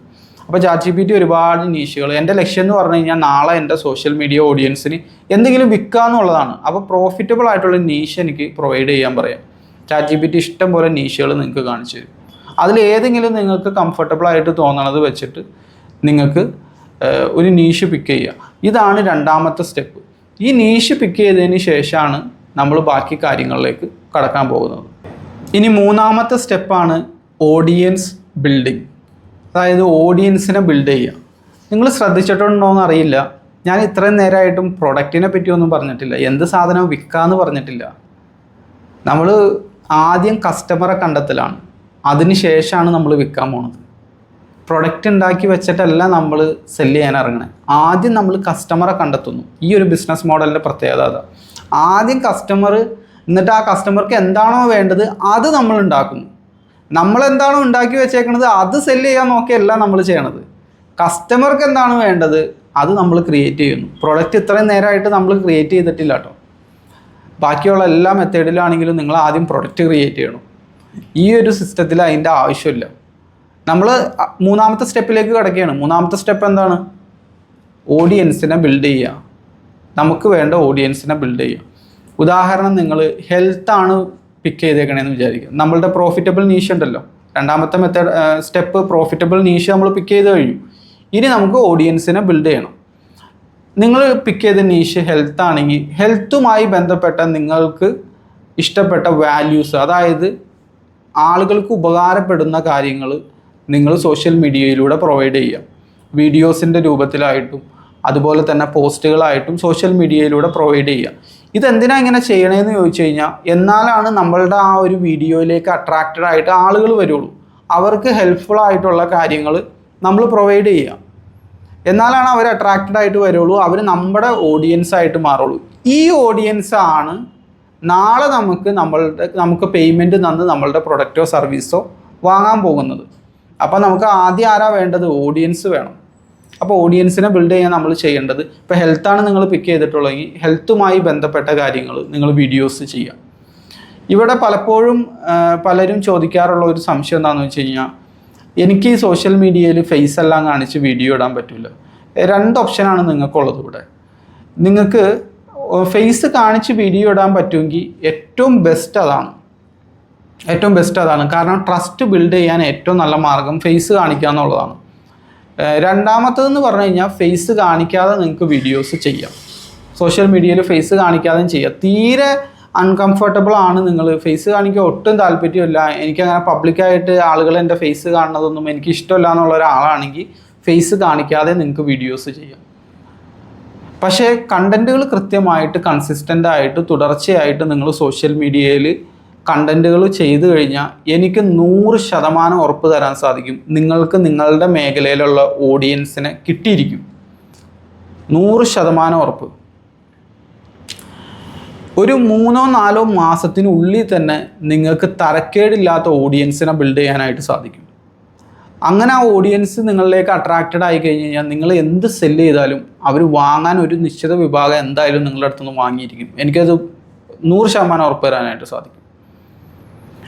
S1: അപ്പോൾ ചാറ്റ് ജി പി ടി ഒരുപാട് നീഷുകൾ എന്റെ ലക്ഷ്യം എന്ന് പറഞ്ഞു കഴിഞ്ഞാൽ നാളെ എന്റെ സോഷ്യൽ മീഡിയ ഓഡിയൻസിന് എന്തെങ്കിലും വിൽക്കുക എന്നുള്ളതാണ്. അപ്പോൾ പ്രോഫിറ്റബിൾ ആയിട്ടുള്ള നീഷ് എനിക്ക് പ്രൊവൈഡ് ചെയ്യാൻ പറയാം. ചാറ്റ് ജി പി ടി ഇഷ്ടം പോലെ നീഷുകൾ നിങ്ങൾക്ക് കാണിച്ചു തരും. അതിൽ ഏതെങ്കിലും നിങ്ങൾക്ക് കംഫർട്ടബിൾ ആയിട്ട് തോന്നണത് വെച്ചിട്ട് നിങ്ങൾക്ക് ഒരു നീഷ് പിക്ക് ചെയ്യുക ഇതാണ് രണ്ടാമത്തെ സ്റ്റെപ്പ് ഈ നീഷ് പിക്ക് ചെയ്തതിന് ശേഷമാണ് നമ്മൾ ബാക്കി കാര്യങ്ങളിലേക്ക് കടക്കാൻ പോകുന്നത്. ഇനി മൂന്നാമത്തെ സ്റ്റെപ്പാണ് ഓഡിയൻസ് ബിൽഡിംഗ് അതായത് ഓഡിയൻസിനെ ബിൽഡ് ചെയ്യുക. നിങ്ങൾ ശ്രദ്ധിച്ചിട്ടുണ്ടോ എന്ന് അറിയില്ല. ഞാൻ ഇത്രയും നേരമായിട്ടും പ്രൊഡക്റ്റിനെ പറ്റിയൊന്നും പറഞ്ഞിട്ടില്ല. എന്ത് സാധനം വിൽക്കാമെന്ന് പറഞ്ഞിട്ടില്ല. നമ്മൾ ആദ്യം കസ്റ്റമറെ കണ്ടെത്തലാണ്. അതിന് ശേഷമാണ് നമ്മൾ വിൽക്കാൻ പോണത്. പ്രൊഡക്റ്റ് ഉണ്ടാക്കി വെച്ചിട്ടല്ല നമ്മൾ സെല്ല് ചെയ്യാൻ ഇറങ്ങണേ. ആദ്യം നമ്മൾ കസ്റ്റമറെ കണ്ടെത്തുന്നു. ഈ ഒരു ബിസിനസ് മോഡലിന്റെ പ്രത്യേകത അതാ. ആദ്യം കസ്റ്റമർ എന്നിട്ട് ആ കസ്റ്റമർക്ക് എന്താണോ വേണ്ടത് അത് നമ്മൾ ഉണ്ടാക്കുന്നു നമ്മളെന്താണോ ഉണ്ടാക്കി വെച്ചേക്കണത് അത് സെല്ല് ചെയ്യാൻ നോക്കിയല്ല നമ്മൾ ചെയ്യണത്. കസ്റ്റമർക്ക് എന്താണ് വേണ്ടത് അത് നമ്മൾ ക്രിയേറ്റ് ചെയ്യുന്നു. പ്രൊഡക്റ്റ് ഇത്രയും നേരമായിട്ട് നമ്മൾ ക്രിയേറ്റ് ചെയ്തിട്ടില്ല കേട്ടോ ബാക്കിയുള്ള എല്ലാ മെത്തേഡിലാണെങ്കിലും നിങ്ങൾ ആദ്യം പ്രൊഡക്റ്റ് ക്രിയേറ്റ് ചെയ്യണം. ഈ ഒരു സിസ്റ്റത്തിൽ അതിന്റെ ആവശ്യമില്ല. നമ്മൾ മൂന്നാമത്തെ സ്റ്റെപ്പിലേക്ക് കിടക്കുകയാണ്. മൂന്നാമത്തെ സ്റ്റെപ്പ് എന്താണ്? ഓഡിയൻസിനെ ബിൽഡ് ചെയ്യുക. നമുക്ക് വേണ്ട ഓഡിയൻസിനെ ബിൽഡ് ചെയ്യുക. ഉദാഹരണം നിങ്ങൾ ഹെൽത്താണ് പിക്ക് ചെയ്തേക്കണേന്ന് വിചാരിക്കുക. നമ്മളുടെ പ്രോഫിറ്റബിൾ നീഷ് ഉണ്ടല്ലോ. രണ്ടാമത്തെ മെത്തേഡ് സ്റ്റെപ്പ് പ്രോഫിറ്റബിൾ നീഷ് നമ്മൾ പിക്ക് ചെയ്ത് കഴിഞ്ഞു. ഇനി നമുക്ക് ഓഡിയൻസിനെ ബിൽഡ് ചെയ്യണം. നിങ്ങൾ പിക്ക് ചെയ്ത നീഷ് ഹെൽത്ത് ആണെങ്കിൽ ഹെൽത്തുമായി ബന്ധപ്പെട്ട നിങ്ങൾക്ക് ഇഷ്ടപ്പെട്ട വാല്യൂസ് അതായത് ആളുകൾക്ക് ഉപകാരപ്പെടുന്ന കാര്യങ്ങൾ നിങ്ങൾ സോഷ്യൽ മീഡിയയിലൂടെ പ്രൊവൈഡ് ചെയ്യാം വീഡിയോസിന്റെ രൂപത്തിലായിട്ടും അതുപോലെ തന്നെ പോസ്റ്റുകളായിട്ടും സോഷ്യൽ മീഡിയയിലൂടെ പ്രൊവൈഡ് ചെയ്യാം ഇതെന്തിനാ ഇങ്ങനെ ചെയ്യണേന്ന് ചോദിച്ചു കഴിഞ്ഞാൽ എന്നാലാണ് നമ്മളുടെ ആ ഒരു വീഡിയോയിലേക്ക് അട്രാക്റ്റഡ് ആയിട്ട് ആളുകൾ വരുള്ളൂ. അവർക്ക് ഹെൽപ്ഫുൾ ആയിട്ടുള്ള കാര്യങ്ങൾ നമ്മൾ പ്രൊവൈഡ് ചെയ്യുക. എന്നാലാണ് അവർ അട്രാക്റ്റഡ് ആയിട്ട് വരുള്ളൂ അവർ നമ്മുടെ ഓഡിയൻസ് ആയിട്ട് മാറുള്ളൂ. ഈ ഓഡിയൻസ് ആണ് നാളെ നമുക്ക് നമ്മളുടെ നമുക്ക് പേയ്മെന്റ് തന്ന് നമ്മളുടെ പ്രൊഡക്റ്റോ സർവീസോ വാങ്ങാൻ പോകുന്നത്. അപ്പോൾ നമുക്ക് ആദ്യം ആരാ വേണ്ടത്? ഓഡിയൻസ് വേണം. അപ്പോൾ ഓഡിയൻസിനെ ബിൽഡ് ചെയ്യാൻ നമ്മൾ ചെയ്യേണ്ടത് ഇപ്പോൾ ഹെൽത്താണ് നിങ്ങൾ പിക്ക് ചെയ്തിട്ടുള്ളതെങ്കിൽ ഹെൽത്തുമായി ബന്ധപ്പെട്ട കാര്യങ്ങൾ നിങ്ങൾ വീഡിയോസ് ചെയ്യുക. ഇവിടെ പലപ്പോഴും പലരും ചോദിക്കാറുള്ള ഒരു സംശയം എന്താണെന്ന് വെച്ച് കഴിഞ്ഞാൽ എനിക്ക് ഈ സോഷ്യൽ മീഡിയയിൽ ഫേസ് എല്ലാം കാണിച്ച് വീഡിയോ ഇടാൻ പറ്റില്ല രണ്ട് ഓപ്ഷനാണ് നിങ്ങൾക്കുള്ളത് ഇവിടെ. നിങ്ങൾക്ക് ഫേസ് കാണിച്ച് വീഡിയോ ഇടാൻ പറ്റുമെങ്കിൽ ഏറ്റവും ബെസ്റ്റ് അതാണ്. ഏറ്റവും ബെസ്റ്റ് അതാണ്. കാരണം ട്രസ്റ്റ് ബിൽഡ് ചെയ്യാൻ ഏറ്റവും നല്ല മാർഗം ഫേസ് കാണിക്കുക എന്നുള്ളതാണ്. രണ്ടാമത്തതെന്ന് പറഞ്ഞു കഴിഞ്ഞാൽ ഫേസ് കാണിക്കാതെ നിങ്ങൾക്ക് വീഡിയോസ് ചെയ്യാം. സോഷ്യൽ മീഡിയയിൽ ഫേസ് കാണിക്കാതെയും ചെയ്യാം. തീരെ അൺകംഫർട്ടബിൾ ആണ് നിങ്ങൾ ഫേസ് കാണിക്കാൻ ഒട്ടും താല്പര്യമില്ല. എനിക്കങ്ങനെ പബ്ലിക്കായിട്ട് ആളുകൾ എന്റെ ഫേസ് കാണുന്നതൊന്നും എനിക്ക് ഇഷ്ടമില്ല എന്നുള്ള ഒരാളാണെങ്കിൽ ഫേസ് കാണിക്കാതെ നിങ്ങൾക്ക് വീഡിയോസ് ചെയ്യാം. പക്ഷേ കണ്ടന്റുകൾ കൃത്യമായിട്ട് കൺസിസ്റ്റന്റ് ആയിട്ട് തുടർച്ചയായിട്ട് നിങ്ങൾ സോഷ്യൽ മീഡിയയിൽ കണ്ടന്റുകൾ ചെയ്തു കഴിഞ്ഞാൽ എനിക്ക് നൂറ് ശതമാനം ഉറപ്പ് തരാൻ സാധിക്കും. നിങ്ങൾക്ക് നിങ്ങളുടെ മേഖലയിലുള്ള ഓഡിയൻസിനെ കിട്ടിയിരിക്കും. നൂറ് ശതമാനം ഉറപ്പ്. ഒരു മൂന്നോ നാലോ മാസത്തിനുള്ളിൽ തന്നെ നിങ്ങൾക്ക് തരക്കേടില്ലാത്ത ഓഡിയൻസിനെ ബിൽഡ് ചെയ്യാനായിട്ട് സാധിക്കും. അങ്ങനെ ആ ഓഡിയൻസ് നിങ്ങളിലേക്ക് അട്രാക്റ്റഡ് ആയി കഴിഞ്ഞ് കഴിഞ്ഞാൽ നിങ്ങൾ എന്ത് സെല്ല് ചെയ്താലും അവർ വാങ്ങാൻ ഒരു നിശ്ചിത വിഭാഗം എന്തായാലും നിങ്ങളുടെ അടുത്തുനിന്ന് വാങ്ങിയിരിക്കും. എനിക്കത് നൂറ് ശതമാനം ഉറപ്പ് തരാനായിട്ട് സാധിക്കും.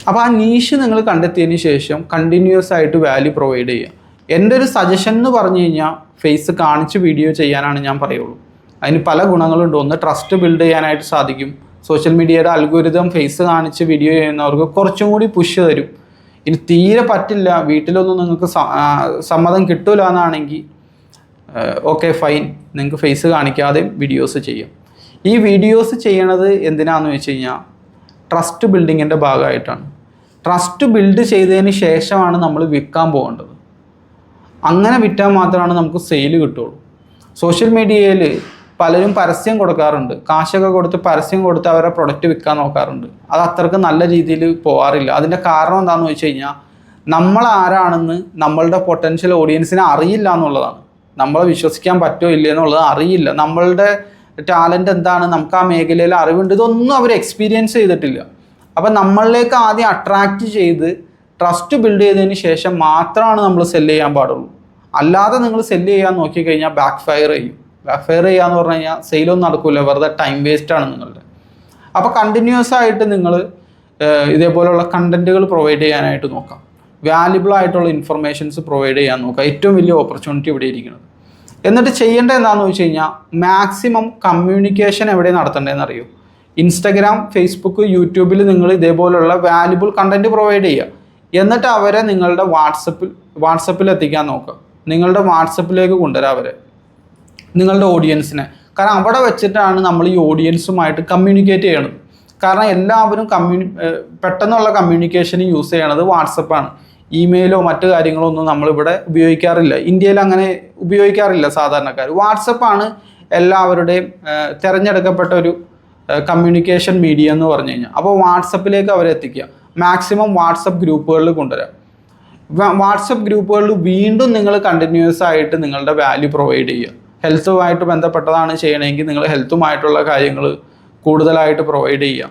S1: അപ്പോൾ ആ നീഷ് നിങ്ങൾ കണ്ടെത്തിയതിന് ശേഷം കണ്ടിന്യൂസ് ആയിട്ട് വാല്യൂ പ്രൊവൈഡ് ചെയ്യുക. എന്റെ ഒരു സജഷൻ എന്ന് പറഞ്ഞു കഴിഞ്ഞാൽ ഫേസ് കാണിച്ച് വീഡിയോ ചെയ്യാനാണ് ഞാൻ പറയുള്ളൂ. അതിന് പല ഗുണങ്ങളുണ്ട്. ഒന്ന് ട്രസ്റ്റ് ബിൽഡ് ചെയ്യാനായിട്ട് സാധിക്കും. സോഷ്യൽ മീഡിയയുടെ അൽഗോരിതം ഫേസ് കാണിച്ച് വീഡിയോ ചെയ്യുന്നവർക്ക് കുറച്ചും കൂടി പുഷ് തരും. ഇനി തീരെ പറ്റില്ല. വീട്ടിലൊന്നും നിങ്ങൾക്ക് സമ്മതം കിട്ടൂല എന്നാണെങ്കിൽ ഓക്കെ ഫൈൻ നിങ്ങൾക്ക് ഫേസ് കാണിക്കാതെ വീഡിയോസ് ചെയ്യാം. ഈ വീഡിയോസ് ചെയ്യണത് എന്തിനാന്ന് വെച്ച് കഴിഞ്ഞാൽ ട്രസ്റ്റ് ബിൽഡിങ്ങിന്റെ ഭാഗമായിട്ടാണ്. ട്രസ്റ്റ് ബിൽഡ് ചെയ്തതിന് ശേഷമാണ് നമ്മൾ വിൽക്കാൻ പോകേണ്ടത്. അങ്ങനെ വിറ്റാൽ മാത്രമാണ് നമുക്ക് സെയിൽ കിട്ടുള്ളൂ സോഷ്യൽ മീഡിയയിൽ പലരും പരസ്യം കൊടുക്കാറുണ്ട്. കാശൊക്കെ കൊടുത്ത് പരസ്യം കൊടുത്ത് അവരെ പ്രൊഡക്റ്റ് വിൽക്കാൻ നോക്കാറുണ്ട്. അത് അത്രയ്ക്ക് നല്ല രീതിയിൽ പോകാറില്ല. അതിന്റെ കാരണം എന്താണെന്ന് വെച്ച് കഴിഞ്ഞാൽ നമ്മൾ ആരാണെന്ന് നമ്മളുടെ പൊട്ടൻഷ്യൽ ഓഡിയൻസിനെ അറിയില്ല എന്നുള്ളതാണ്. നമ്മളെ വിശ്വസിക്കാൻ പറ്റുമോ ഇല്ല എന്നുള്ളത് അറിയില്ല. നമ്മളുടെ ടാലന്റ് എന്താണ്? നമുക്ക് ആ മേഖലയിൽ അറിവുണ്ട്. ഇതൊന്നും അവർ എക്സ്പീരിയൻസ് ചെയ്തിട്ടില്ല. അപ്പം നമ്മളിലേക്ക് ആദ്യം അട്രാക്റ്റ് ചെയ്ത് ട്രസ്റ്റ് ബിൽഡ് ചെയ്തതിന് ശേഷം മാത്രമാണ് നമ്മൾ സെല്ല് ചെയ്യാൻ പാടുള്ളൂ. അല്ലാതെ നിങ്ങൾ സെല്ല് ചെയ്യാൻ നോക്കിക്കഴിഞ്ഞാൽ ബാക്ക് ഫയർ ചെയ്യും. ബാക്ക് ഫയർ ചെയ്യാന്ന് പറഞ്ഞു കഴിഞ്ഞാൽ സെയിലൊന്നും നടക്കില്ല വെറുതെ ടൈം വേസ്റ്റ് ആണ് നിങ്ങളുടെ. അപ്പോൾ കണ്ടിന്യൂസ് ആയിട്ട് നിങ്ങൾ ഇതേപോലെയുള്ള കണ്ടന്റുകൾ പ്രൊവൈഡ് ചെയ്യാനായിട്ട് നോക്കാം. വാല്യുബിൾ ആയിട്ടുള്ള ഇൻഫർമേഷൻസ് പ്രൊവൈഡ് ചെയ്യാൻ നോക്കുക ഏറ്റവും വലിയ ഓപ്പർച്യൂണിറ്റി ഇവിടെ ഇരിക്കുന്നത്. എന്നിട്ട് ചെയ്യേണ്ടത് എന്താണെന്ന് വെച്ച് കഴിഞ്ഞാൽ മാക്സിമം കമ്മ്യൂണിക്കേഷൻ എവിടെ നടത്തേണ്ടതെന്ന് അറിയോ? ഇൻസ്റ്റഗ്രാം ഫേസ്ബുക്ക് യൂട്യൂബിൽ നിങ്ങൾ ഇതേപോലുള്ള വാല്യുബിൾ കണ്ടന്റ് പ്രൊവൈഡ് ചെയ്യുക. എന്നിട്ട് അവരെ നിങ്ങളുടെ വാട്സപ്പിൽ വാട്സപ്പിൽ എത്തിക്കാൻ നോക്കുക. നിങ്ങളുടെ വാട്സപ്പിലേക്ക് കൊണ്ടുവരാം അവരെ. നിങ്ങളുടെ ഓഡിയൻസിനെ കാരണം അവിടെ വെച്ചിട്ടാണ് നമ്മൾ ഈ ഓഡിയൻസുമായിട്ട് കമ്മ്യൂണിക്കേറ്റ് ചെയ്യണത്. കാരണം എല്ലാവരും കമ്മ്യൂണി പെട്ടെന്നുള്ള കമ്മ്യൂണിക്കേഷൻ യൂസ് ചെയ്യണത് വാട്സപ്പാണ് ഇമെയിലോ മറ്റു കാര്യങ്ങളോ ഒന്നും നമ്മളിവിടെ ഉപയോഗിക്കാറില്ല. ഇന്ത്യയിൽ അങ്ങനെ ഉപയോഗിക്കാറില്ല സാധാരണക്കാർ. വാട്സപ്പാണ് എല്ലാവരുടെയും തിരഞ്ഞെടുക്കപ്പെട്ട ഒരു കമ്മ്യൂണിക്കേഷൻ മീഡിയ എന്ന് പറഞ്ഞു കഴിഞ്ഞാൽ അപ്പോൾ വാട്സപ്പിലേക്ക് അവരെ എത്തിക്കുക. മാക്സിമം വാട്സപ്പ് ഗ്രൂപ്പുകളിൽ കൊണ്ടുവരാം. വാട്സപ്പ് ഗ്രൂപ്പുകളിൽ വീണ്ടും നിങ്ങൾ കണ്ടിന്യൂസ് ആയിട്ട് നിങ്ങളുടെ വാല്യൂ പ്രൊവൈഡ് ചെയ്യുക. ഹെൽത്തുമായിട്ട് ബന്ധപ്പെട്ടതാണ് ചെയ്യണമെങ്കിൽ നിങ്ങൾ ഹെൽത്തുമായിട്ടുള്ള കാര്യങ്ങൾ കൂടുതലായിട്ട് പ്രൊവൈഡ് ചെയ്യുക.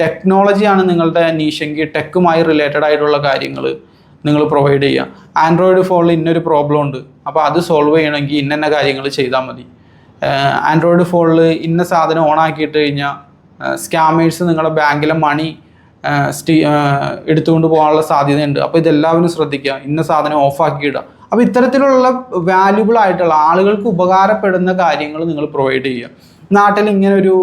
S1: ടെക്നോളജിയാണ് നിങ്ങളുടെ നീഷെങ്കിൽ ടെക്കുമായി റിലേറ്റഡ് ആയിട്ടുള്ള കാര്യങ്ങൾ നിങ്ങൾ പ്രൊവൈഡ് ചെയ്യുക. ആൻഡ്രോയിഡ് ഫോണിൽ ഇന്നൊരു പ്രോബ്ലം ഉണ്ട്. അപ്പോൾ അത് സോൾവ് ചെയ്യണമെങ്കിൽ ഇന്ന കാര്യങ്ങൾ ചെയ്താൽ മതി. ആൻഡ്രോയിഡ് ഫോണിൽ ഇന്ന സാധനം ഓൺ ആക്കിയിട്ട് കഴിഞ്ഞാൽ സ്കാമേഴ്സ് നിങ്ങളുടെ ബാങ്കിലെ മണി സ്റ്റീ എടുത്തുകൊണ്ട് പോകാനുള്ള സാധ്യതയുണ്ട്. അപ്പോൾ ഇതെല്ലാവരും ശ്രദ്ധിക്കുക. ഇന്ന സാധനം ഓഫാക്കി ഇടുക. അപ്പോൾ ഇത്തരത്തിലുള്ള വാല്യുബിൾ ആയിട്ടുള്ള ആളുകൾക്ക് ഉപകാരപ്പെടുന്ന കാര്യങ്ങൾ നിങ്ങൾ പ്രൊവൈഡ് ചെയ്യുക. നാട്ടിൽ ഇങ്ങനെ ഒരു